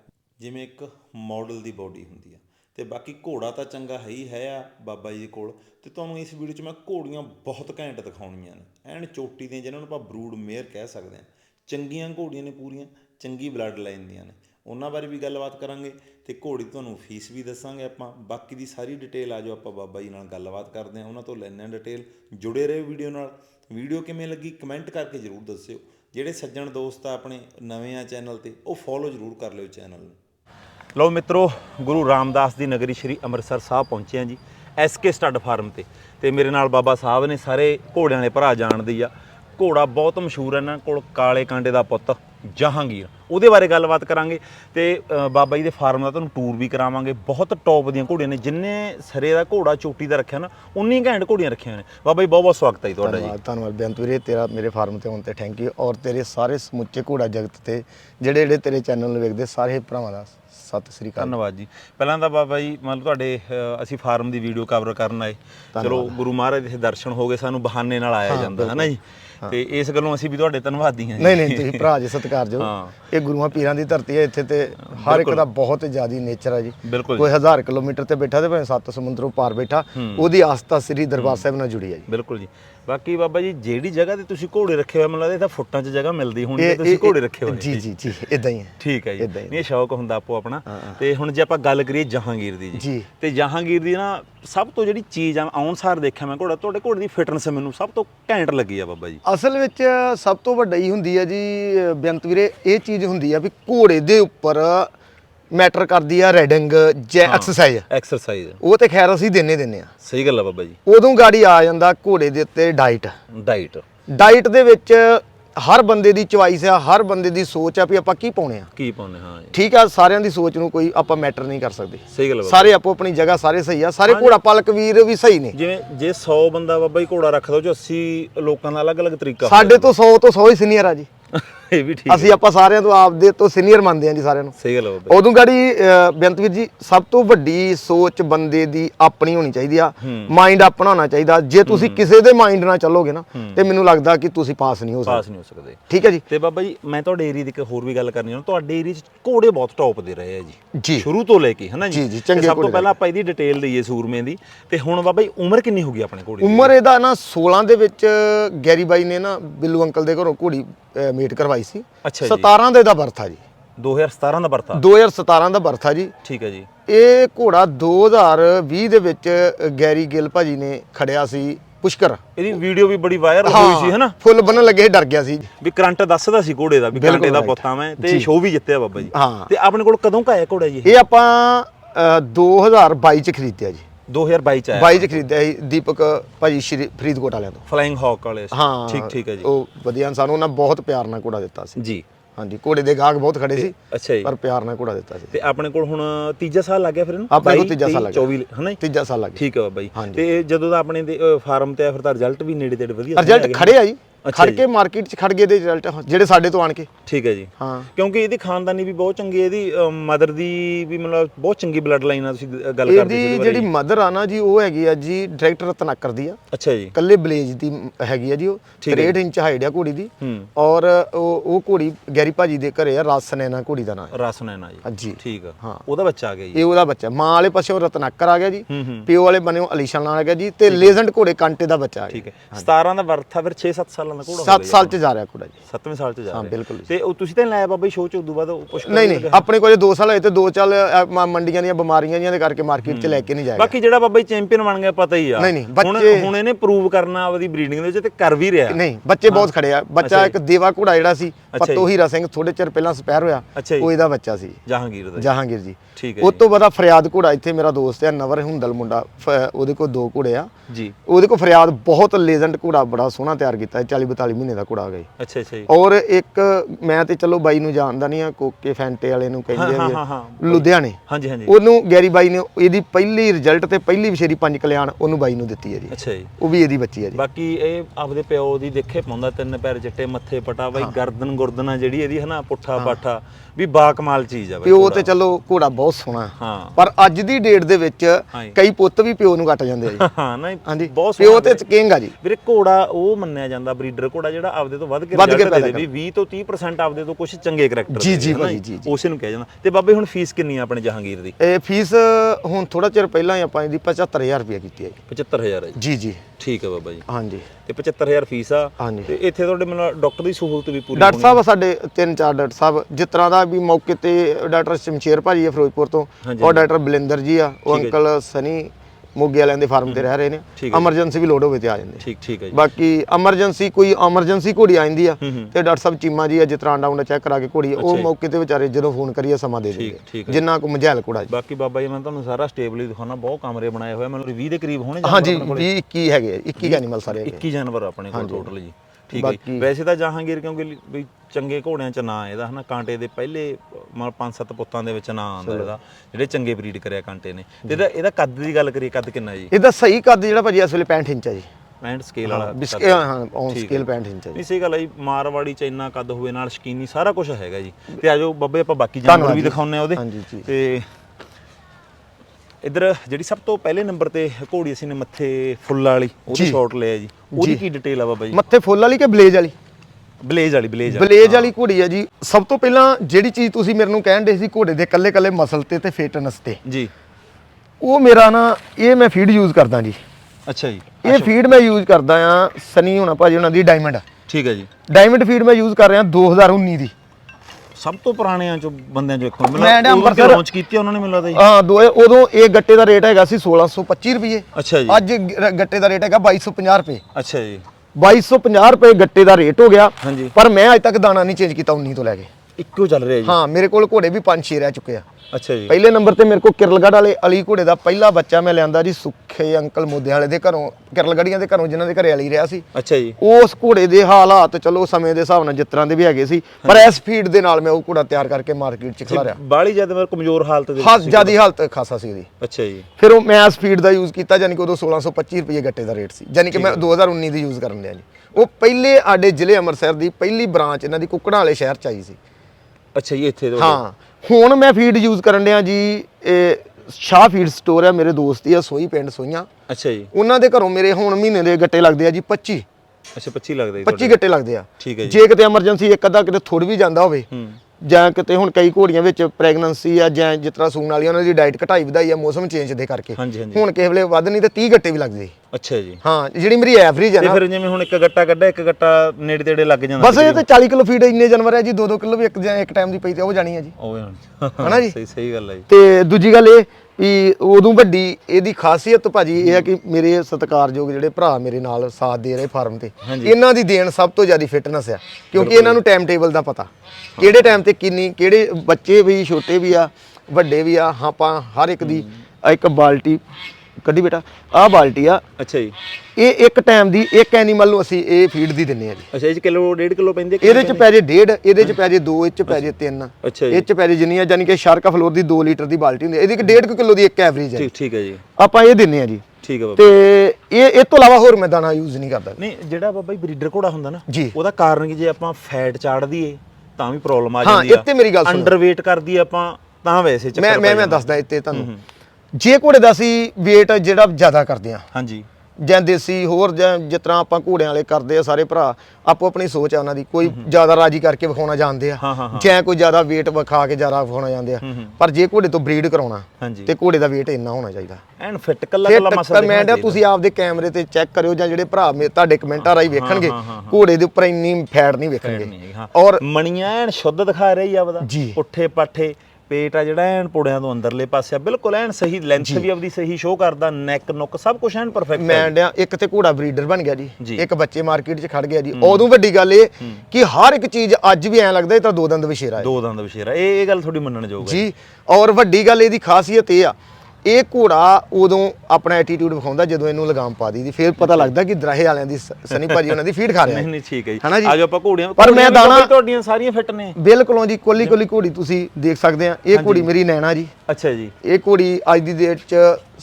ਜਿਵੇਂ ਇੱਕ ਮਾਡਲ ਦੀ ਬਾਡੀ ਹੁੰਦੀ ਆ। ਤੇ ਬਾਕੀ ਘੋੜਾ ਤਾਂ ਚੰਗਾ ਹੈ ਹੀ ਹੈ ਆ ਬਾਬਾ ਜੀ ਕੋਲ। ਤੇ ਤੁਹਾਨੂੰ ਇਸ ਵੀਡੀਓ 'ਚ ਮੈਂ ਘੋੜੀਆਂ ਬਹੁਤ ਘੈਂਟ ਦਿਖਾਉਣੀਆਂ ਨੇ। ਐਨ ਚੋਟੀ ਦੀਆਂ ਜਿਹਨਾਂ ਨੂੰ ਆਪਾਂ ਬਰੂਡ ਮੇਅਰ ਕਹਿ ਸਕਦੇ ਹਾਂ। ਚੰਗੀਆਂ ਘੋੜੀਆਂ ਨੇ ਪੂਰੀਆਂ, ਚੰਗੀ ਬਲੱਡ ਲਾਈਨ ਦੀਆਂ ਨੇ। ਉਹਨਾਂ ਬਾਰੇ ਵੀ ਗੱਲਬਾਤ ਕਰਾਂਗੇ ਤੇ ਘੋੜੀ ਤੁਹਾਨੂੰ ਫੀਸ ਵੀ ਦੱਸਾਂਗੇ ਆਪਾਂ। ਬਾਕੀ ਦੀ ਸਾਰੀ ਡਿਟੇਲ ਆ ਜਾਓ, ਆਪਾਂ ਬਾਬਾ ਜੀ ਨਾਲ ਗੱਲਬਾਤ ਕਰਦੇ ਹਾਂ। ਉਹਨਾਂ ਤੋਂ ਲੈਣੇ ਆ ਡਿਟੇਲ ਜੁੜੇ ਰਹੇ ਵੀਡੀਓ ਨਾਲ। ਵੀਡੀਓ ਕਿਵੇਂ ਲੱਗੀ ਕਮੈਂਟ ਕਰਕੇ ਜਰੂਰ ਦੱਸਿਓ। ਜਿਹੜੇ ਸੱਜਣ ਦੋਸਤ ਆ ਆਪਣੇ ਨਵੇਂ ਆ ਚੈਨਲ ਤੇ, ਉਹ ਫੋਲੋ ਜਰੂਰ ਕਰ ਲਿਓ ਚੈਨਲ ਨੂੰ। ਲਓ ਮਿੱਤਰੋ, ਗੁਰੂ ਰਾਮਦਾਸ ਦੀ ਨਗਰੀ ਸ਼੍ਰੀ ਅੰਮ੍ਰਿਤਸਰ ਸਾਹਿਬ ਪਹੁੰਚੇ ਆ ਜੀ ਐਸਕੇ ਸਟੱਡ ਫਾਰਮ ਤੇ। ਤੇ ਮੇਰੇ ਨਾਲ ਬਾਬਾ ਸਾਹਿਬ ਨੇ ਸਾਰੇ ਘੋੜਿਆਂ ਵਾਲੇ ਭਰਾ ਜਾਣਦੇ ਆ। ਘੋੜਾ ਬਹੁਤ ਮਸ਼ਹੂਰ ਹੈ ਇਹਨਾਂ ਕੋਲ ਕਾਲੇ ਕਾਂਡੇ ਦਾ ਪੁੱਤ, ਜਹਾਂਗੀਰ। ਉਹਦੇ ਬਾਰੇ ਗੱਲਬਾਤ ਕਰਾਂਗੇ ਤੇ ਬਾਬਾ ਜੀ ਦੇ ਫਾਰਮ ਦਾ ਤੁਹਾਨੂੰ ਟੂਰ ਵੀ ਕਰਾਵਾਂਗੇ। ਬਹੁਤ ਟੌਪ ਦੀਆਂ ਘੋੜੀਆਂ ਨੇ, ਜਿੰਨੇ ਸਰੇ ਦਾ ਘੋੜਾ ਚੋਟੀ ਦਾ ਰੱਖਿਆ ਨਾ, ਉਨੀ ਘੈਂਟ ਘੋੜੀਆਂ ਰੱਖੀਆਂ ਨੇ। ਬਾਬਾ ਜੀ, ਬਹੁਤ ਬਹੁਤ ਸਵਾਗਤ ਹੈ ਜੀ ਤੁਹਾਡਾ ਜੀ। ਧੰਨਵਾਦ ਬੇਅੰਤ ਵੀਰੇ, ਤੇਰਾ ਮੇਰੇ ਫਾਰਮ ਤੇ ਆਉਣ ਤੇ ਥੈਂਕ ਯੂ ਔਰ ਤੇਰੇ ਸਾਰੇ ਸਮੁੱਚੇ ਘੋੜਾ ਜਗਤ ਤੇ, ਜਿਹੜੇ ਜਿਹੜੇ ਤੇਰੇ ਚੈਨਲ ਨੂੰ ਵੇਖਦੇ, ਸਾਰੇ ਭਰਾਵਾਂ ਦਾ ਸਤਿ ਸ੍ਰੀ ਅਕਾਲ। ਧੰਨਵਾਦ ਜੀ। ਪਹਿਲਾਂ ਤਾਂ ਬਾਬਾ ਜੀ ਮਤਲਬ ਤੁਹਾਡੇ ਅ, ਅਸੀਂ ਫਾਰਮ ਦੀ ਵੀਡੀਓ ਕਵਰ ਕਰਨ ਆਏ। ਚਲੋ ਗੁਰੂ ਮਹਾਰਾਜ ਦੇ ਦਰਸ਼ਨ ਹੋ ਗਏ ਸਾਨੂੰ ਬਹਾਨੇ ਨਾਲ ਆਇਆ ਜਾਂਦਾ ਹੈ ਨਾ ਜੀ? ਤੇ ਇਸ ਗੱਲੋਂ ਅਸੀਂ ਵੀ ਤੁਹਾਡੇ ਧੰਨਵਾਦੀ ਹਾਂ ਜੀ। ਨਹੀਂ ਨਹੀਂ ਤੁਸੀਂ ਭਰਾ ਜੀ ਸਤਿਕਾਰ ਹਾਂ। ਇਹ ਗੁਰੂਆਂ ਪੀਰਾਂ ਦੀ ਧਰਤੀ ਹੈ ਇੱਥੇ ਤੇ ਹਰ ਇੱਕ ਦਾ ਬਹੁਤ ਜ਼ਿਆਦੀ ਨੇਚਰ ਹੈ ਜੀ। ਬਿਲਕੁਲ ਕੋਈ ਹਜ਼ਾਰ ਕਿਲੋਮੀਟਰ ਤੇ ਬੈਠਾ ਤੇ ਭਾਵੇਂ ਸੱਤ ਸਮੁੰਦਰੋਂ ਪਾਰ ਬੈਠਾ ਉਹਦੀ ਆਸਥਾ ਸ੍ਰੀ ਦਰਬਾਰ ਸਾਹਿਬ ਨਾਲ ਜੁੜੀ ਹੈ ਜੀ। ਬਿਲਕੁਲ ਜੀ। ਬਾਕੀ ਬਾਬਾ ਜੀ ਜਿਹੜੀ ਜਗ੍ਹਾ ਤੇ ਤੁਸੀਂ ਘੋੜੇ ਰੱਖੇ ਹੋਏ ਮੈਨੂੰ ਲੱਗਦਾ ਇਹ ਤਾਂ ਫੁੱਟਾਂ 'ਚ ਜਗ੍ਹਾ ਮਿਲਦੀ ਹੋਣੀ ਇਹ- ਤੁਸੀਂ ਘੋੜੇ ਰੱਖੇ ਹੋਏ ਜੀ ਜੀ ਜੀ ਇਦਾਂ ਹੀ ਹੈ। ਠੀਕ ਹੈ ਜੀ। ਹੀ। ਨਹੀਂ ਇਹ ਸ਼ੌਕ ਹੁੰਦਾ ਆਪੋ ਆਪਣਾ। ਤੇ ਹੁਣ ਜੇ ਆਪਾਂ ਗੱਲ ਕਰੀਏ ਜਹਾਂਗੀਰ ਦੀ ਜੀ। ਤੇ ਜਹਾਂਗੀਰ ਦੀ ਨਾ ਸਭ ਤੋਂ ਜਿਹੜੀ ਚੀਜ਼ ਆ ਆਉਣਸਾਰ ਦੇਖਿਆ ਮੈਂ ਘੋੜਾ ਤੁਹਾਡੇ ਘੋੜੇ ਦੀ ਫਿਟਨੈਸ ਮੈਨੂੰ ਸਭ ਤੋਂ ਘੈਂਟ ਲੱਗੀ ਆ ਬਾਬਾ ਜੀ। ਅਸਲ ਵਿੱਚ ਸਭ ਤੋਂ ਵੱਡਾ ਹੀ ਹੁੰਦੀ ਹੈ ਜੀ ਬੇਅੰਤ ਵੀਰੇ ਇਹ ਚੀਜ਼ ਹੁੰਦੀ ਆ ਵੀ ਘੋੜੇ ਦੇ ਉੱਪਰ ਮੈਟਰ ਕਰਦੀ ਆ ਰਾਈਡਿੰਗ ਜਾਂ ਐਕਸਰਸਾਈਜ਼ ਐਕਸਰਸਾਈਜ਼ ਉਹ ਤੇ ਖੈਰ ਅਸੀਂ ਦਿੰਨੇ ਦਿੰਨੇ ਆ। ਸਹੀ ਗੱਲ ਆ ਬਾਬਾ ਜੀ। ਉਦੋਂ ਗਾੜੀ ਆ ਜਾਂਦਾ ਘੋੜੇ ਦੇ ਉੱਤੇ ਡਾਈਟ ਡਾਈਟ ਡਾਈਟ ਦੇ ਵਿੱਚ ਹਰ ਬੰਦੇ ਦੀ ਚੁਆਇਸ ਆ ਹਰ ਬੰਦੇ ਦੀ ਸੋਚ ਆ ਵੀ ਆਪਾਂ ਕੀ ਪਾਉਣੇ ਆ। ਕੀ ਪਾਉਨੇ ਹਾਂ ਠੀਕ ਆ ਸਾਰਿਆਂ ਦੀ ਸੋਚ ਨੂੰ ਕੋਈ ਆਪਾਂ ਮੈਟਰ ਨਹੀਂ ਕਰ ਸਕਦੇ। ਸਹੀ ਗੱਲ ਆ ਬਾਬਾ ਸਾਰੇ ਆਪੋ ਆਪਣੀ ਜਗ੍ਹਾ ਸਾਰੇ ਸਹੀ ਆ ਸਾਰੇ ਘੋੜਾ ਪਾਲਕ ਵੀਰ ਵੀ ਸਹੀ ਨੇ। ਜਿਵੇਂ ਜੇ 100 ਬੰਦਾ ਬਾਬਾ ਜੀ ਘੋੜਾ ਰੱਖਦਾ ਉਹ ਚ 80 ਲੋਕਾਂ ਦਾ ਅਲੱਗ-ਅਲੱਗ ਤਰੀਕਾ ਸਾਡੇ ਤੋਂ 100 ਤੋਂ 100 ਹੀ ਸੀਨੀਅਰ ਆ ਜੀ। ਇਹ ਵੀ ਠੀਕ ਅਸੀਂ ਆਪਾਂ ਸਾਰਿਆਂ ਤੋਂ ਆਪਦੇ ਤੋਂ ਸੀਨੀਅਰ ਮੰਨਦੇ ਆ ਜੀ ਸਾਰਿਆਂ ਨੂੰ। ਸਹੀ ਗੱਲ ਬਾਬਾ ਜੀ। ਉਦੋਂ ਗਾੜੀ ਅ, ਬੇਅੰਤ ਵੀਰ ਜੀ ਸਭ ਤੋਂ ਵੱਡੀ ਸੋਚ ਬੰਦੇ ਦੀ ਆਪਣੀ ਹੋਣੀ ਚਾਹੀਦੀ ਆ। ਮਾਈਂਡ ਆਪਣਾ ਹੋਣਾ ਚਾਹੀਦਾ। ਜੇ ਤੁਸੀਂ ਕਿਸੇ ਦੇ ਮਾਈਂਡ ਨਾਲ ਚੱਲੋਗੇ ਨਾ ਤੇ ਮੈਨੂੰ ਲੱਗਦਾ ਕਿ ਤੁਸੀਂ ਪਾਸ ਨਹੀਂ ਹੋ ਸਕਦੇ। ਪਾਸ ਨਹੀਂ ਹੋ ਸਕਦੇ। ਠੀਕ ਹੈ ਜੀ? ਤੇ ਬਾਬਾ ਜੀ ਮੈਂ ਤੁਹਾਡੇ ਏਰੀਆ ਦੀ ਇੱਕ ਹੋਰ ਵੀ ਗੱਲ ਕਰਨੀ ਹੈ ਤੁਹਾਡੇ ਏਰੀਆ 'ਚ ਘੋੜੇ ਬਹੁਤ ਟੌਪ ਦੇ ਰਹੇ ਆ ਜੀ। ਜੀ। ਸ਼ੁਰੂ ਤੋਂ ਲੈ ਕੇ ਹਨਾ ਜੀ, ਚੰਗੇ ਸਭ ਤੋਂ ਪਹਿਲਾਂ ਆਪਾਂ ਇਹਦੀ ਡਿਟੇਲ ਦਈਏ ਸੂਰਮੇ ਦੀ। ਤੇ ਹੁਣ ਬਾਬਾ ਜੀ ਉਮਰ ਕਿੰਨੀ ਹੋ ਗਈ ਆਪਣੇ ਘੋੜੇ ਦੀ? ਉਮਰ ਇਹਦਾ ਨਾ 16 ਦੇ ਵਿੱਚ ਗੈਰੀ ਬਾਈ ਨੇ ਨਾ ਬਿੱਲੂ ਅੰਕਲ ਦੇ ਘਰੋਂ ਘੋੜੀ ਮੀਟ ਕਰਵਾਈ ਸੀ। ਅੱਛਾ ਜੀ। 17 ਦੇ ਦਾ ਬਰਥ ਆ ਜੀ 2017 ਦਾ ਬਰਤਾ 2017 ਦਾ ਬਰਥ ਆ ਜੀ। ਠੀਕ ਹੈ ਜੀ। ਇਹ ਘੋੜਾ 2020 ਦੇ ਵਿੱਚ ਗੈਰੀ ਗਿੱਲ ਭਾਜੀ ਨੇ ਖੜਿਆ ਸੀ ਪੁਸ਼ਕਰ। ਇਹਦੀ ਵੀਡੀਓ ਵੀ ਬੜੀ ਵਾਇਰਲ ਹੋਈ ਸੀ ਹਨਾ? ਫੁੱਲ ਬੰਨਣ ਲੱਗੇ ਡਰ ਗਿਆ ਸੀ। ਵੀ ਕਰੰਟ ਦੱਸਦਾ ਸੀ ਘੋੜੇ ਦਾ ਵੀ ਕਰੰਟ ਦਾ। ਪੁੱਤਾਂ ਮੈਂ ਤੇ ਸ਼ੋਅ ਵੀ ਜਿੱਤਿਆ ਬਾਬਾ ਜੀ। ਤੇ ਆਪਣੇ ਕੋਲ ਕਦੋਂ ਕਾਇਆ ਘੋੜਾ ਜੀ ਇਹ? ਆਪਾਂ ਅ, 2022 ਚ ਖਰੀਦਿਆ ਜੀ। 2022 ਚ ਆਇਆ 22 ਚ ਖਰੀਦਿਆ ਸੀ ਦੀਪਕ ਭਾਜੀ ਸ਼੍ਰੀ ਫਰੀਦਕੋਟ ਵਾਲਿਆਂ ਤੋਂ। ਫਲਾਈਂਗ ਹੌਕ ਵਾਲੇ ਸੀ। ਹਾਂ ਠੀਕ ਠੀਕ ਹੈ ਜੀ। ਉਹ ਵਧੀਆ ਇਨਸਾਨ ਉਹਨਾਂ ਬਹੁਤ ਪਿਆਰ ਨਾਲ ਘੋੜਾ ਦਿੱਤਾ ਸੀ। ਜੀ। ਹਾਂਜੀ ਘੋੜੇ ਦੇ ਗਾਹਕ ਬਹੁਤ ਖੜੇ ਸੀ ਅੱਛਾ ਜੀ। ਪਰ ਪਿਆਰ ਨਾਲ ਘੋੜਾ ਦਿੱਤਾ ਸੀ। ਤੇ ਆਪਣੇ ਕੋਲ ਹੁਣ ਤੀਜਾ ਸਾਲ ਲੱਗ ਗਿਆ ਫਿਰ ਇਹਨੂੰ? ਆਪਣੇ ਕੋਲ 22, ਤੀਜਾ ਸਾਲ ਲੱਗ ਗਿਆ। 24 ਹਨਾ ਜੀ? ਤੀਜਾ ਸਾਲ ਲੱਗ ਗਿਆ। ਠੀਕ ਹੈ ਬਾਬਾ ਜੀ ਹਾਂਜੀ। ਤੇ ਜਦੋਂ ਦਾ ਆਪਣੇ ਦੇ ਫਾਰਮ ਤੇ ਆਇਆ ਫਿਰ ਤਾਂ ਰਿਜ਼ਲਟ ਵੀ ਨੇੜੇ ਤੇੜੇ ਵਧੀਆ ਰਿਜ਼ਲਟ। ਖੜੇ ਆ ਜੀ। ਖੜ। ਕੇ ਮਾਰਕੀਟ 'ਚ ਖੜ ਗਏ ਦੇ ਰਿਜ਼ਲਟ ਜਿਹੜੇ ਸਾਡੇ ਤੋਂ ਆਣ ਕੇ। ਠੀਕ ਹੈ ਜੀ। ਹਾਂ। ਕਿਉਂਕਿ ਇਹਦੀ ਖਾਨਦਾਨੀ ਵੀ ਬਹੁਤ ਚੰਗੀ ਹੈ ਇਹਦੀ ਮਦਰ ਦੀ ਵੀ ਮਤਲਬ ਬਹੁਤ ਚੰਗੀ ਬਲੱਡ ਲਾਈਨ ਆ ਤੁਸੀਂ ਗੱਲ ਕਰਦੇ ਸੀ ਇਹਦੀ ਜਿਹੜੀ ਮਦਰ ਆ ਨਾ ਜੀ ਉਹ ਹੈਗੀ ਆ ਜੀ ਡਾਇਰੈਕਟਰ ਰਤਨਾਕਰ ਦੀ ਆ। ਅੱਛਾ ਜੀ। ਕੱਲੇ ਬਲੇਜ ਦੀ ਹੈਗੀ ਆ ਜੀ ਉਹ। ਠੀਕ ਹੈ 63 ਇੰਚ ਹਾਈਟ ਆ ਘੋੜੀ ਦੀ। ਔਰ ਉਹ ਉਹ ਘੋੜੀ ਗੈਰੀ ਭਾਜੀ ਦੇ ਘਰੇ ਆ ਰਾਸਨੈਨਾ ਘੋੜੀ ਦਾ ਨਾਮ ਹੈ। ਰਸ ਨੈਣਾ ਜੀ। ਹਾਂਜੀ। ਠੀਕ ਆ। ਹਾਂ। ਉਹਦਾ ਬੱਚਾ ਆ ਗਿਆ ਜੀ। ਇਹ ਉਹਦਾ ਬੱਚਾ। ਮਾਂ ਵਾਲੇ ਪਾਸਿਓਂ ਰਤਨਾਕਰ ਆ ਗਿਆ ਜੀ। ਪਿਓ ਵਾਲੇ ਬੰਨੇੋਂ ਅਲੀਸ਼ਾ ਨਾਲ ਆ ਗਿਆ ਜੀ। ਤੇ ਲੇਜੈਂਡ ਘੋੜੇ ਕਾਂਟੇ ਦਾ ਬੱਚਾ ਆ ਗਿਆ। ਠੀਕ ਹੈ। 17 ਦਾ ਵਰਥ ਆ ਫਿਰ 6-7 ਸਾਲਾਂ ਘੋੜਾ 7 ਸਾਲ 'ਚ ਜਾ ਰਿਹਾ ਘੋੜਾ ਜੀ। 7ਵੇਂ ਸਾਲ ਚ ਜਾ ਹਾਂ, ਰਿਹਾ। ਬਿਲਕੁਲ ਜੀ। ਤੇ ਉਹ ਤੁਸੀਂ ਤਾਂ ਲਾਇਆ ਬਾਬਾ ਜੀ ਸ਼ੋਅ ਚ ਉਦੋਂ ਬਾਅਦ ਉਹ ਪੁੱਛ ਨਹੀਂ ਨਹੀਂ ਆਪਣੇ ਕੋਲ 2 ਸਾਲ ਹੋਏ ਤੇ ਦੋ ਚਾਲ ਅ, ਮ- ਮੰਡੀਆਂ ਦੀਆਂ ਬਿਮਾਰੀਆਂ ਜੀਆਂ ਦੇ ਕਰਕੇ ਮਾਰਕੀਟ 'ਚ ਲੈ ਕੇ ਨਹੀਂ ਜਾਏਗਾ ਬਾਕੀ ਜਿਹੜਾ ਬਾਬਾ ਜੀ ਚੈਂਪੀਅਨ ਬਣ ਗਿਆ ਪਤਾ ਹੀ ਆ। ਨਹੀਂ, ਨਹੀਂ, ਹੁਣ ਬੱਚੇ- ਹੁਣ ਇਹਨੇ ਪ੍ਰੂਵ ਕਰਨਾ ਉਹਦੀ ਬਰੀਡਿੰਗ ਦੇ ਵਿੱਚ ਤੇ ਕਰ ਵੀ ਰਿਹਾ। ਨਹੀਂ ਬੱਚੇ ਬਹੁਤ ਖੜੇ ਆ। ਬੱਚਾ ਇੱਕ ਦੇਵਾ ਘੋੜਾ ਜਿਹੜਾ ਸੀ। ਪੱਤੋ ਹੀਰਾ ਸਿੰਘ ਥੋੜੇ ਚਿਰ ਪਹਿਲਾਂ ਸਪੈਰ ਹੋਇਆ। ਉਹ ਇਹਦਾ ਬੱਚਾ ਸੀ। ਜਹਾਂਗੀਰ ਦਾ ਜਹਾਂਗੀਰ ਜੀ। ਠੀਕ ਹੈ ਉਹ ਤੋਂ ਬਾਅਦ ਫਰਿਆਦ ਘੋੜਾ ਇੱਥੇ ਮੇਰਾ ਦੋਸਤ ਹੈ ਨਵਰ ਹੁੰਦਲ ਮੁੰਡਾ ਉਹਦੇ ਕੋਲ ਦੋ ਘੋੜੇ ਆ। ਜੀ। ਉਹਦੇ ਕੋਲ ਫਰਿਆਦ ਬਹੁਤ ਲੇਜੈਂਡ ਘੋੜਾ ਬੜਾ ਸੋਹਣਾ ਤਿਆਰ ਕੀਤਾ ਹੈ 40 42 ਮਹੀਨੇ ਦਾ ਗਿਆ ਜੀ। ਅੱਛਾ ਅੱਛਾ ਜੀ। ਔਰ ਇੱਕ ਮੈਂ ਤੇ ਚਲੋ ਬਾਈ ਨੂੰ ਜਾਣਦਾ ਨਹੀਂ ਆ ਕੋਕੇ ਫੈਂਟੇ ਵਾਲੇ ਨੂੰ ਕਹਿੰਦੇ ਆ। ਲੁਧਿਆਣੇ। ਹਾਂਜੀ ਹਾਂਜੀ। ਉਹਨੂੰ ਗੈਰੀ ਬਾਈ ਨੇ ਇਹਦੀ ਪਹਿਲੀ ਰਿਜ਼ਲਟ ਤੇ ਪਹਿਲੀ ਵਿਸ਼ੇਰੀ ਪੰਜ ਕਲਿਆਣ ਉਹਨੂੰ ਬਾਈ ਨੂੰ ਦਿੱਤੀ ਹੈ ਜੀ। ਅੱਛਾ ਜੀ। ਉਹ ਵੀ ਇਹਦੀ ਬੱਚੀ ਹੈ ਜੀ। ਬਾਕੀ ਇਹ ਆਪਦੇ ਪਿਓ ਦੀ ਦੇਖੇ ਪਾਉਂਦਾ ਤਿੰਨ ਪੈਰ ਚਿੱਟੇ ਮੱਥੇ ਪਟਾ ਬਾਈ ਗਰਦਨ ਗੁਰਦਨਾ ਜਿਹੜੀ ਇਹਦੀ ਹਨਾ ਪੁੱਠਾ ਪਾਠਾ ਵੀ ਬਾ ਕਮਾਲ ਚੀਜ਼ ਆ ਬਾਈ ਪਿਓ ਤੇ ਚਲੋ ਘੋੜਾ ਬਹੁਤ ਸੋਹਣਾ। ਪਰ ਅੱਜ ਦੀ ਡੇਟ ਦੇ ਵਿੱਚ। ਕਈ ਪੁੱਤ ਵੀ ਪਿਓ ਨੂੰ ਕੱਟ ਜਾਂਦੇ ਆ ਜੀ। ਹਾਂ ਨਹੀਂ ਹਾਂਜੀ। ਬਹੁਤ ਪਿਓ ਤੇ ਕਿੰਗ ਆ ਜੀ। ਵੀਰੇ ਘੋੜਾ ਉਹ ਮੰਨਿਆ ਜਾਂਦਾ ਬਰੀਡਰ ਘੋੜਾ ਜਿਹੜਾ ਆਪਦੇ ਤੋਂ ਵੱਧ ਕੇ ਵੱਧ ਕੇ result ਪੈਦਾ ਦੇ ਦੇ ਵੀ 20 ਤੋਂ 30% ਆਪਦੇ ਤੋਂ ਕੁਝ ਚੰਗੇ ਕਰੈਕਟਰ ਜੀ, ਜੀ ਭਾਜੀ, ਜੀ, ਜੀ। ਉਸੇ ਨੂੰ ਕਿਹਾ ਜਾਂਦਾ। ਤੇ ਬਾਬੇ ਹੁਣ ਫੀਸ ਕਿੰਨੀ ਆ ਆਪਣੇ ਜਹਾਂਗੀਰ ਦੀ? ਇਹ ਫੀਸ ਹੁਣ ਥੋੜਾ ਚਿਰ ਪਹਿਲਾਂ ਹੀ ਆਪਾਂ ਇਹਦੀ 75000 ਰੁਪਏ ਕੀਤੀ ਹੈ ਜੀ। 75000 ਹੈ ਜੀ? ਜੀ ਜੀ। ਠੀਕ ਹੈ ਬਾਬਾ ਜੀ। ਹਾਂਜੀ। ਤੇ 75000 ਫੀਸ ਆ। ਹਾਂਜੀ। ਤੇ ਇੱਥੇ ਤੁਹਾਡੇ ਮੈਨੂੰ ਡਾਕਟਰ ਦੀ ਸਹੂਲਤ ਵੀ ਪੂਰੀ ਡਾਕਟਰ ਸਾਹਿਬ ਆ ਸਾਡੇ ਤਿੰਨ ਚਾਰ ਡਾਕਟਰ ਸਾਹਿਬ ਜਿਸ ਤਰ੍ਹਾਂ ਦਾ ਵੀ ਮੌਕੇ ਤੇ ਡਾਕਟਰ ਸ਼ਮਸ਼ੇਰ ਭਾਜੀ ਹੈ ਫਿਰੋਜ਼ਪੁਰ ਤੋਂ ਹਾਂਜੀ, ਔਰ ਡਾਕਟਰ ਬਲਿੰਦਰ ਜੀ ਆ ਉਹ ਠੀਕ ਹੈ ਅੰਕਲ ਸਨੀ ਮੋਗੇ ਵਾਲਿਆਂ ਦੇ ਫਾਰਮ ਤੇ ਰਹਿ ਰਹੇ ਨੇ ਹੈ। ਐਮਰਜੈਂਸੀ ਵੀ ਲੋਡ ਹੋਵੇ ਤੇ ਆ ਜਾਂਦੇ ਠੀਕ ਠੀਕ ਹੈ ਜੀ ਬਾਕੀ ਐਮਰਜੈਂਸੀ ਕੋਈ ਐਮਰਜੈਂਸੀ ਘੋੜੀ ਆ ਜਾਂਦੀ ਆ ਹੂੰ, ਹੂੰ। ਤੇ ਡਾਕਟਰ ਸਾਹਿਬ ਚੀਮਾ ਜੀ ਤਰ੍ਹਾਂ ਆਂਡਾ ਉਂਡਾ ਚੈੱਕ ਕਰਾ ਕੇ ਘੋੜੀ ਉਹ। ਮੌਕੇ ਤੇ ਵਿਚਾਰੇ ਜਦੋਂ ਫੋਨ ਕਰੀਏ ਸਮਾਂ ਦੇ ਦਿੰਦੇ ਹੈ। ਜਿੰਨਾ ਕੋ ਮਝੈਲ ਘੋੜਾ ਜੀ ਬਾਕੀ ਬਾਬਾ ਜੀ ਮੈਂ ਤੁਹਾਨੂੰ ਸਾਰਾ ਸਟੇਬਲੀ ਦਿਖਾਉਣਾ ਬਹੁਤ ਕਮਰੇ ਬਣਾਏ ਹੋਏ ਮੈਨੂੰ 20 ਦੇ ਕਰੀਬ ਹੋਣੇ ਹਾਂਜੀ ਆਪਣੇ ਕੋਲੇ। 20 21 ਹੈਗੇ ਆ, 21 ਐਨੀਮਲ ਸਾਰੇ ਹੈਗੇ 21 ਜਾਨਵਰ ਆਪਣੇ ਕੋਲ ਟੋਟਲ ਜੀ ਠੀਕ ਹੈ ਵੈਸੇ ਤਾਂ ਜਹਾਂਗੀਰ ਕਿਉਂਕਿ ਵੀ ਚੰਗੇ ਘੋੜਿਆਂ ਚ ਨਾਂ ਇਹਦਾ ਹਨਾ ਕਾਂਟੇ ਦੇ ਪਹਿਲੇ ਮਤਲਬ ਪੰਜ ਸੱਤ ਪੁੱਤਾਂ ਦੇ ਵਿੱਚ ਨਾਂ ਆਉਂਦਾ ਇਹਦਾ ਜਿਹੜੇ ਚੰਗੇ ਬਰੀਡ ਕਰਿਆ ਕਾਂਟੇ ਨੇ। ਤੇ ਇਹਦਾ ਇਹਦਾ ਕੱਦ ਦੀ ਗੱਲ ਕਰੀਏ ਕੱਦ ਕਿੰਨਾ ਜੀ? ਇਹਦਾ ਸਹੀ ਕੱਦ ਜਿਹੜਾ ਭਾਜੀ ਇਸ ਵੇਲੇ 65 ਇੰਚ ਆ ਜੀ। 65 ਸਕੇਲ ਵਾਲਾ ਹਾਂ ਔਨ ਸਕੇਲ 65 ਇੰਚ ਨਹੀਂ ਸਹੀ ਗੱਲ ਹੈ ਜੀ ਮਾਰਵਾੜੀ ਚ ਇੰਨਾ ਕੱਦ ਹੋਵੇ ਨਾਲ ਸ਼ਕੀਨੀ ਸਾਰਾ ਕੁਝ ਹੈਗਾ ਜੀ। ਤੇ ਆਜੋ ਬੱਬੇ ਆਪਾਂ ਬਾਕੀ ਜਾਨਵਰ ਵੀ ਜੀ। ਦਿਖਾਉਂਦੇ ਆ ਉਹਦੇ। ਤੇ ਇਧਰ ਜਿਹੜੀ ਸਭ ਤੋਂ ਪਹਿਲੇ ਨੰਬਰ ਤੇ ਘੋੜੀ ਅਸੀਂ ਨੇ ਮੱਥੇ ਫੁੱਲ ਵਾਲੀ ਉਹਦੀ। ਸ਼ਾਟ ਲਿਆ ਜੀ। ਉਹਦੀ ਕੀ ਡਿਟੇਲ ਆ ਬਾਬਾ ਜੀ? ਮੱਥੇ ਫੁੱਲ ਵਾਲੀ ਕਿ ਬਲੇਜ ਵਾਲੀ? ਬਲੇਜ ਵਾਲੀ ਬਲੇਜ ਵਾਲੀ। ਬਲੇਜ ਵਾਲੀ ਘੋੜੀ ਆ ਜੀ। ਸਭ ਤੋਂ ਪਹਿਲਾਂ ਜਿਹੜੀ ਚੀਜ਼ ਤੁਸੀਂ ਮੇਰੇ ਨੂੰ ਕਹਿਣ ਦੇ ਸੀ ਘੋੜੇ ਦੇ ਕੱਲੇ ਕੱਲੇ ਮਸਲ ਤੇ ਤੇ ਫਿਟਨੈਸ ਤੇ। ਜੀ। ਉਹ ਮੇਰਾ ਨਾ ਇਹ ਮੈਂ ਫੀਡ ਯੂਜ਼ ਕਰਦਾ ਜੀ। ਅੱਛਾ ਜੀ। ਇਹ ਫੀਡ ਮੈਂ ਯੂਜ਼ ਕਰਦਾ ਆ ਸਨੀ ਹੋਣਾ ਭਾਜੀ ਉਹਨਾਂ ਦੀ ਡਾਇਮੰਡ ਠੀਕ ਹੈ ਜੀ। ਡਾਇਮੰਡ ਫੀਡ ਮੈਂ ਯੂਜ਼ ਕਰ ਰਿਹਾ 2019 ਦੀ। ਸਭ ਤੋਂ ਪੁਰਾਣਿਆਂ ਚੋਂ ਬੰਦਿਆਂ ਚੋਂ ਇੱਕ ਹੋ ਮੈਂ ਨਾ ਅੰਮ੍ਰਿਤਸਰ- ਲਾਂਚ ਕੀਤੀ ਆ ਉਹਨਾਂ ਨੇ ਮੈਨੂੰ ਲੱਗਦਾ ਜੀ। ਹਾਂ ਦੋ ਉਦੋਂ ਇਹ ਗੱਟੇ ਦਾ ਰੇਟ ਹੈਗਾ ਸੀ 1625 ਰੁਪਏ। ਅੱਛਾ ਜੀ। ਅੱਜ ਗ- ਗੱਟੇ ਦਾ ਰੇਟ ਹੈਗਾ 2250 ਰੁਪਏ। ਅੱਛਾ ਜੀ। 2250 ਰੁਪਏ ਗੱਟੇ ਦਾ ਰੇਟ ਹੋ ਗਿਆ। ਹਾਂਜੀ। ਪਰ ਮੈਂ ਅਜੇ ਤੱਕ ਦਾਣਾ ਨਹੀਂ ਚੇਂਜ ਕੀਤਾ 19 ਤੋਂ ਲੈ ਕੇ। ਇੱਕੋ ਚੱਲ ਰਿਹਾ ਜੀ? ਹਾਂ ਮੇਰੇ ਕੋਲ ਘੋੜੇ ਵੀ 5-6 ਰਹਿ ਚੁੱਕੇ ਆ। ਅੱਛਾ ਜੀ। ਪਹਿਲੇ ਨੰਬਰ ਤੇ ਮੇਰੇ ਕੋਲ ਕਿਰਲਗੜ੍ਹ ਵਾਲੇ ਅਲੀ ਘੋੜੇ ਦਾ ਪਹਿਲਾ ਬੱਚਾ ਮੈਂ ਲਿਆਂਦਾ ਜੀ ਸੁੱਖੇ ਅੰਕਲ ਮੋਦੇ ਵਾਲੇ ਦੇ ਘਰੋਂ ਕਿਰਲਗੜੀਆਂ ਦੇ ਘਰੋਂ ਜਿਨ੍ਹਾਂ ਦੇ ਘਰੇ ਅਲੀ ਰਿਹਾ ਸੀ। ਅੱਛਾ ਜੀ। ਉਸ ਘੋੜੇ ਦੇ ਹਾਲਾਤ ਚਲੋ ਸਮੇਂ ਦੇ ਹਿਸਾਬ ਨਾਲ ਜਿਸ ਤਰ੍ਹਾਂ ਦੇ ਵੀ ਹੈਗੇ ਸੀ ਪਰ ਇਸ ਫੀਡ ਦੇ ਨਾਲ ਮੈਂ ਉਹ ਘੋੜਾ ਤਿਆਰ ਕਰਕੇ ਮਾਰਕੀਟ 'ਚ ਖਿਲਾਰਿਆ। ਬਾਲੀ ਜਦ ਮੈਂ ਕਮਜ਼ੋਰ ਹਾਲਤ ਦੇ ਹਾਂ। ਜਿਆਦੀ ਹਾਲਤ ਖਾਸਾ ਸੀ ਉਹਦੀ। ਅੱਛਾ ਜੀ। ਫਿਰ ਉਹ ਮੈਂ ਇਸ ਫੀਡ ਦਾ ਯੂਜ਼ ਕੀਤਾ ਯਾਨੀ ਕਿ ਉਦੋਂ 1625 ਰੁਪਏ ਗੱਟੇ ਦਾ ਰੇਟ ਸੀ। ਯਾਨੀ ਕਿ ਮੈਂ 2019 ਦੀ ਯੂਜ਼ ਕਰਨ ਲਿਆ ਜੀ। ਉਹ ਪਹਿਲੇ ਆਡੇ ਜ਼ਿਲ੍ਹੇ ਅੰਮ੍ਰਿਤਸਰ ਦੀ ਪਹਿਲੀ ਬ੍ਰਾਂਚ ਇਹਨਾਂ ਦੀ ਕੁੱਕੜਾਂ ਵਾਲੇ ਸ਼ਹਿਰ ਚ ਆਈ ਸੀ। ਅੱਛਾ ਜੀ ਇੱਥੇ ਤੋਂ ਹਾਂ। ਹੁਣ ਮੈਂ ਫੀਡ ਯੂਜ਼ ਕਰਨ ਡਿਆ ਜੀ ਇਹ ਸ਼ਾਹ ਫੀਡ ਸਟੋਰ ਆ ਮੇਰੇ ਦੋਸਤ ਹੀ ਆ ਸੋਈ ਪਿੰਡ ਸੋਈਆਂ ਅੱਛਾ ਜੀ। ਉਹਨਾਂ ਦੇ ਘਰੋਂ ਮੇਰੇ ਹੁਣ ਮਹੀਨੇ ਦੇ ਗੱਟੇ ਲੱਗਦੇ ਆ ਜੀ 25 ਅੱਛਾ 25 ਲੱਗਦਾ ਜੀ 25 ਗੱਟੇ ਲੱਗਦੇ ਆ। ਠੀਕ ਹੈ ਜੀ। ਜੇ ਕਿਤੇ ਐਮਰਜੈਂਸੀ ਇੱਕ ਅੱਧਾ ਕਿਤੇ ਥੋੜੀ ਵੀ ਜਾਂਦਾ ਹੋਵੇ ਹੂੰ। ਜਾਂ ਕਿਤੇ ਹੁਣ ਕਈ ਘੋੜੀਆਂ ਵਿੱਚ ਪ੍ਰੈਗਨੈਂਸੀ ਆ ਜਾਂ ਜਿਸ ਤਰ੍ਹਾਂ ਸੂਣ ਵਾਲੀਆਂ ਉਹਨਾਂ ਦੀ ਡਾਈਟ ਘਟਾਈ ਵਧਾਈ ਆ ਮੌਸਮ ਚੇਂਜ ਦੇ ਕਰਕੇ। ਹਾਂਜੀ ਹਾਂਜੀ। ਹੁਣ ਕਿਸੇ ਵੇਲੇ ਵੱਧ ਨਹੀਂ ਤੇ 30 ਗੱਟੇ ਵੀ ਲੱਗਦੇ ਅੱਛਾ ਜੀ। ਹਾਂ ਜਿਹੜੀ ਮੇਰੀ ਐਵਰੇਜ ਤੇ ਨਾ। ਫਿਰ ਜਿਵੇਂ ਹੁਣ ਇੱਕ ਗੱਟਾ ਕੱਢਿਆ ਇੱਕ ਗੱਟਾ ਨੇੜੇ ਤੇੜੇ ਲੱਗ ਜਾਂਦਾ ਬਸ ਇਹ ਤੇ 40 ਕਿਲੋ ਫੀਡ ਇੰਨੇ ਜਾਨਵਰ ਹੈ ਜੀ 2-2 ਕਿਲੋ ਵੀ ਇੱਕ ਜਾਂ ਇੱਕ ਟਾਈਮ ਦੀ ਪਈ ਤੇ ਉਹ ਜਾਣੀ ਹੈ ਜੀ। ਉਹ ਹਨਾ ਜੀ? ਸਹੀ ਸਹੀ ਗੱਲ ਹੈ ਜੀ। ਤੇ ਦੂਜੀ ਗੱਲ ਇਹ ਵੀ ਉਦੋਂ ਵੱਡੀ ਇਹਦੀ ਖਾਸੀਅਤ ਭਾਜੀ ਇਹ ਹੈ ਕਿ ਮੇਰੇ ਸਤਿਕਾਰਯੋਗ ਜਿਹੜੇ ਭਰਾ ਮੇਰੇ ਨਾਲ ਸਾਥ ਦੇ ਰਹੇ ਫਾਰਮ ਤੇ। ਇਹਨਾਂ ਦੀ ਦੇਣ ਸਭ ਤੋਂ ਜ਼ਿਆਦਾ ਫਿਟਨੈਸ ਆ ਕਿਉਂਕਿ ਇਹਨਾਂ ਨੂੰ ਟਾਈਮ ਟੇਬਲ ਦਾ ਪਤਾ। ਕਿਹੜੇ ਟਾਈਮ ਤੇ ਕਿੰਨੀ ਕਿਹੜੇ ਬੱਚੇ ਵੀ ਛੋਟੇ ਵੀ ਆ ਵੱਡੇ ਵੀ ਆ ਆਪਾਂ ਹਰ ਇੱਕ ਦੀ ਇੱਕ ਬਾਲਟੀ ਕੱਢੀ ਬੇਟਾ ਆਹ ਬਾਲਟੀ ਆ। ਅੱਛਾ ਜੀ। ਇਹ ਇੱਕ ਟਾਈਮ ਦੀ ਇੱਕ ਐਨੀਮਲ ਨੂੰ ਅਸੀਂ ਇਹ ਫੀਡ ਦੀ ਦਿੰਨੇ ਆ ਜੀ। ਅੱਛਾ ਇਹ ਕਿਲੋ ਡੇਢ ਕਿਲੋ ਪੈਂਦੇ ਇਹਦੇ ਚ ਪੈ ਜੇ ਡੇਢ ਇਹਦੇ ਚ ਪੈ ਜੇ 2 ਇਹ ਚ ਪੈ ਜੇ 3 ਅੱਛਾ ਜੀ। ਇਹ ਚ ਪੈ ਜੇ ਜਿੰਨੀ ਆ ਯਾਨੀ ਕਿ ਸ਼ਾਰਕਾ ਫਲੋਰ ਦੀ 2 ਲੀਟਰ ਦੀ ਬਾਲਟੀ ਹੁੰਦੀ ਹੈ ਇਹਦੀ ਕਿ 1.5 ਕਿਲੋ ਦੀ ਇੱਕ ਐਵਰੇਜ ਹੈ ਠੀਕ ਠੀਕ ਹੈ ਜੀ। ਆਪਾਂ ਇਹ ਦਿੰਨੇ ਆ ਜੀ। ਠੀਕ ਹੈ ਬਾਬਾ। ਤੇ ਇਹ ਇਹ ਤੋਂ ਇਲਾਵਾ ਹੋਰ ਮੈਂ ਦਾਣਾ ਯੂਜ਼ ਨਹੀਂ ਕਰਦਾ। ਨਹੀਂ ਜਿਹੜਾ ਬਾਬਾ ਜੀ ਬਰੀਡਰ ਘੋੜਾ ਹੁੰਦਾ ਨਾ ਜੀ। ਉਹਦਾ ਕਾਰਨ ਕਿ ਜੇ ਆਪਾਂ ਫੈਟ ਚਾੜ ਦਈਏ ਤਾਂ ਵੀ ਪ੍ਰੋਬਲਮ ਆ ਹਾਂ, ਜਾਂਦੀ ਆ। ਇੱਥੇ ਮੇਰੀ ਗੱਲ ਸੁਣੋ। ਅੰਡਰ weight ਕਰ ਦਈਏ ਆਪਾਂ ਤਾਂ ਵੈਸੇ ਚੱਕਰ ਮੈਂ ਮੈਂ। ਦੱਸਦਾ ਇੱਥੇ ਤੁਹਾਨੂੰ। ਜੇ ਘੋੜੇ ਦਾ ਅਸੀਂ weight ਜਿਹੜਾ ਜ਼ਿਆਦਾ ਕਰਦੇ ਆ ਹਾਂਜੀ। ਜਾਂ ਦੇਸੀ ਹੋਰ ਜਾਂ ਜਿਸ ਤਰ੍ਹਾਂ ਆਪਾਂ ਘੋੜਿਆਂ ਵਾਲੇ ਕਰਦੇ ਆ ਸਾਰੇ ਭਰਾ ਆਪੋ ਆਪਣੀ ਸੋਚ ਆ ਉਹਨਾਂ ਦੀ ਕੋਈ ਜ਼ਿਆਦਾ ਰਾਜੀ ਕਰਕੇ ਵਿਖਾਉਣਾ ਜਾਣਦੇ ਆ। ਜਾਂ ਕੋਈ ਜ਼ਿਆਦਾ weight ਵਿਖਾ ਕੇ ਜ਼ਿਆਦਾ ਵਿਖਾਉਣਾ ਜਾਂਦੇ ਆ। ਪਰ ਜੇ ਘੋੜੇ ਤੋਂ ਬਰੀਡ ਕਰਾਉਣਾ ਤੇ ਘੋੜੇ ਦਾ weight ਇੰਨਾ ਹੋਣਾ ਚਾਹੀਦਾ। ਐਨ ਫਿੱਟ ਕੱਲਾ ਕੱਲਾ ਮਸਲਾ ਮੈਂ ਡਿਆ ਤੁਸੀਂ ਆਪਦੇ ਕੈਮਰੇ ਤੇ ਚੈੱਕ ਕਰਿਓ ਜਾਂ ਜਿਹੜੇ ਭਰਾ ਮੇ ਤੁਹਾਡੇ ਕਮੈਂਟਾਂ ਰਾਹੀਂ ਵੇਖਣਗੇ ਘੋੜੇ ਦੇ ਉੱਪਰ ਇੰਨੀ ਫੈਟ ਨਹੀਂ ਵੇਖਣਗੇ। ਔਰ ਮਣੀਆਂ ਐਨ ਸ਼ੁੱਧ ਦਿਖਾ ਰਹੀ ਆ ਜੀ। ਪੁੱਠੇ ਪਾਠੇ ਪੇਟ ਆ ਜਿਹੜਾ ਐਨ ਪੁੜਿਆਂ ਤੋਂ ਅੰਦਰਲੇ ਪਾਸੇ ਆ ਬਿਲਕੁਲ ਐਨ ਸਹੀ ਲੈਂਥ ਵੀ ਆਪਦੀ ਸਹੀ ਸ਼ੋ ਕਰਦਾ ਨੈਕ ਨੁੱਕ ਸਭ ਕੁਝ ਐਨ ਪਰਫੈਕਟ ਮੈਂ ਡਿਆ ਇੱਕ ਤੇ ਘੋੜਾ ਬਰੀਡਰ ਬਣ ਗਿਆ ਜੀ। ਇੱਕ ਬੱਚੇ ਮਾਰਕੀਟ 'ਚ ਖੜ ਗਿਆ ਜੀ। ਉਦੋਂ ਵੱਡੀ ਗੱਲ ਇਹ ਕਿ ਹਰ ਇੱਕ ਚੀਜ਼ ਅੱਜ ਵੀ ਐਂ ਲੱਗਦਾ ਇਹ ਤਾਂ ਦੋ ਦੰਦ ਵਿਸ਼ੇਰਾ ਹੈ। ਦੋ ਦੰਦ ਵਿਸ਼ੇਰਾ ਇਹ ਇਹ ਗੱਲ ਤੁਹਾਡੀ ਮੰਨਣ ਯੋਗ ਹੈ। ਜੀ ਔਰ ਵੱਡੀ ਗੱਲ ਇਹਦੀ ਖਾਸੀਅਤ ਇਹ ਆ ਇਹ ਘੋੜਾ ਉਦੋਂ ਆਪਣਾ ਐਟੀਟਿਊਡ ਵਿਖਾਉਂਦਾ ਜਦੋਂ ਇਹਨੂੰ ਲਗਾਮ ਪਾ ਦਈਦੀ ਫਿਰ ਪਤਾ ਲੱਗਦਾ ਕਿ ਦਰਾਹੇ ਵਾਲਿਆਂ ਦੀ ਸਨੀ ਭਾਜੀ ਉਹਨਾਂ ਦੀ ਫੀਡ ਖਾ ਰਿਹਾ ਨਹੀਂ ਨਹੀਂ ਠੀਕ ਹੈ ਜੀ। ਹਨਾ ਜੀ? ਆਜੋ ਆਪਾਂ ਘੋੜੀਆਂ ਪਰ ਮੈਂ ਦਾਣਾ- ਤੁਹਾਡੀਆਂ ਸਾਰੀਆਂ ਫਿੱਟ ਨੇ। ਬਿਲਕੁਲੋਂ ਜੀ ਕੋਲੀ ਕੋਲੀ ਘੋੜੀ ਤੁਸੀਂ ਦੇਖ ਸਕਦੇ ਆ। ਇਹ ਘੋੜੀ ਮੇਰੀ ਨੈਣਾ ਜੀ। ਅੱਛਾ ਜੀ। ਇਹ ਘੋੜੀ ਅੱਜ ਦੀ ਡੇਟ 'ਚ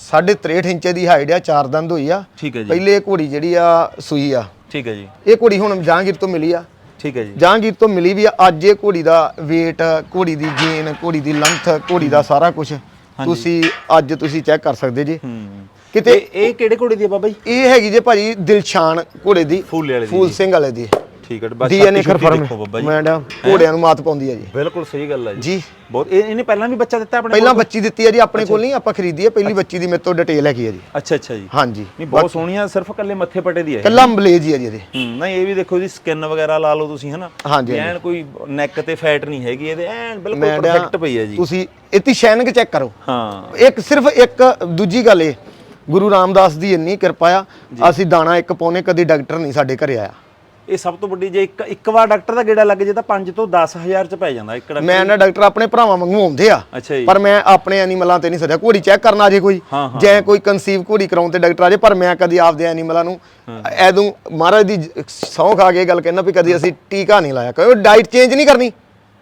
63 ਇੰਚ ਦੀ ਹਾਈਟ ਆ ਚਾਰ ਦੰਦ ਹੋਈ ਆ। ਠੀਕ ਹੈ ਜੀ। ਪਹਿਲੇ ਇਹ ਘੋੜੀ ਜਿਹੜੀ ਆ ਸੂਈ ਆ। ਠੀਕ ਹੈ ਜੀ। ਇਹ ਘੋੜੀ ਹੁਣ ਜਹਾਂਗੀਰ ਤੋਂ ਮਿਲੀ ਆ। ਠੀਕ ਹੈ ਜੀ। ਜਹਾਂਗੀਰ ਤੋਂ ਮਿਲੀ ਵੀ ਆ। ਅੱਜ ਇਹ ਘੋੜੀ ਦਾ weight ਘੋੜੀ ਦੀ ਜੀਨ ਘੋੜੀ ਦੀ ਲੰਥ ਘੋੜੀ ਦਾ ਸਾਰਾ ਕੁਝ ਤੁਸੀਂ ਅੱਜ ਤੁਸੀਂ ਚੈੱਕ ਕਰ ਸਕਦੇ ਜੀ। ਕਿਤੇ ਇਹ ਕਿਹੜੇ ਘੋੜੇ ਦੀ ਆ ਬਾਬਾ ਜੀ? ਇਹ ਹੈਗੀ ਜੇ ਭਾਜੀ ਦਿਲਸ਼ਾਨ ਘੋੜੇ ਦੀ ਫੂਲੇ ਵਾਲੇ ਦੀ ਫੂਲ ਸਿੰਘ ਵਾਲੇ ਦੀ। ਠੀਕ ਹੈ ਬਸ ਡੀਐਨਏ ਕਨਫਰਮ ਦੇਖੋ ਬਾਬਾ ਜੀ। ਮੈਂ ਡਿਆ ਘੋੜਿਆਂ ਨੂੰ ਮਾਤ ਪਾਉਂਦੀ ਆ ਜੀ। ਬਿਲਕੁਲ ਸਹੀ ਗੱਲ ਹੈ ਜੀ। ਬਹੁਤ ਇਹ ਇਹਨੇ ਪਹਿਲਾਂ ਵੀ ਬੱਚਾ ਦਿੱਤਾ ਆਪਣੇ ਪਹਿਲਾਂ ਬੱਚੀ ਦਿੱਤੀ ਆ ਜੀ ਆਪਣੇ ਕੋਲ ਨਹੀਂ ਆਪਾਂ ਖਰੀਦੀ ਆ ਪਹਿਲੀ ਬੱਚੀ ਦੀ ਮੇਰੇ ਤੋਂ ਡਿਟੇਲ ਹੈਗੀ ਆ ਜੀ। ਅੱਛਾ ਅੱਛਾ ਜੀ। ਹਾਂਜੀ। ਨਹੀਂ ਬਹੁਤ ਸੋਹਣੀਆਂ ਸਿਰਫ ਕੱਲੇ ਮੱਥੇ ਪਟੇ ਦੀ ਹੈ ਕੱਲਾ ਅੰਬਲੇਜ ਹੀ ਆ ਜੀ ਇਹਦੇ। ਹੂੰ ਨਹੀਂ ਇਹ ਵੀ ਦੇਖੋ ਜੀ ਸਕਿਨ ਵਗੈਰਾ ਲਾ ਲਓ ਤੁਸੀਂ ਹਨਾ? ਐਨ ਕੋਈ ਨੈਕ ਤੇ ਫੈਟ ਨਹੀਂ ਹੈਗੀ ਇਹਦੇ ਐਨ ਬਿਲਕੁਲ ਪਰਫੈਕਟ ਪਈ ਹੈ ਜੀ। ਤੁਸੀਂ ਇਤੀ ਸ਼ੈਨਿੰਗ ਚੈੱਕ ਕਰੋ। ਹਾਂ। ਇੱਕ ਸਿਰਫ ਇੱਕ ਦੂਜੀ ਗੱਲ ਇਹ ਗੁਰੂ ਰਾਮਦਾਸ ਦੀ ਇੰਨੀ ਕਿਰਪਾ ਆ ਅਸੀਂ ਦਾਣਾ ਇੱਕ ਪਾਉਨੇ ਕਦੀ ਡਾਕਟਰ ਨਹੀਂ ਸਾਡੇ ਘਰੇ ਆਇਆ। ਇਹ ਸਭ ਤੋਂ ਵੱਡੀ ਜੇ ਇੱਕ ਇੱਕ ਵਾਰ ਡਾਕਟਰ ਦਾ ਗੇੜਾ ਲੱਗ ਜੇ ਤਾਂ 5 ਤੋਂ 10000 ਚ ਪੈ ਜਾਂਦਾ ਇੱਕ ਡਾਕਟਰ ਮੈਂ ਨਾ ਡਾਕਟਰ ਆਪਣੇ ਭਰਾਵਾਂ ਵਾਂਗੂ ਆਉਂਦੇ ਆ। ਅੱਛਾ ਜੀ। ਪਰ ਮੈਂ ਆਪਣੇ ਐਨੀਮਲਾਂ ਤੇ ਨਹੀਂ ਸੜਿਆ ਘੋੜੀ ਚੈੱਕ ਕਰਨ ਜੇ ਕੋਈ। ਜਾਂ ਕੋਈ ਕਨਸੀਵ ਘੋੜੀ ਕਰਾਉਣ ਤੇ ਡਾਕਟਰ ਆ ਜੇ ਪਰ ਮੈਂ ਕਦੀ ਆਪਦੇ ਐਨੀਮਲਾਂ ਨੂੰ ਐਦੋਂ ਮਹਾਰਾਜ ਦੀ ਸਹੁੰ ਖਾ ਕੇ ਗੱਲ ਕਹਿਣਾ ਵੀ ਕਦੀ ਅਸੀਂ ਟੀਕਾ ਨਹੀਂ ਲਾਇਆ। ਕੋਈ ਡਾਈਟ ਚੇਂਜ ਨਹੀਂ ਕਰਨੀ।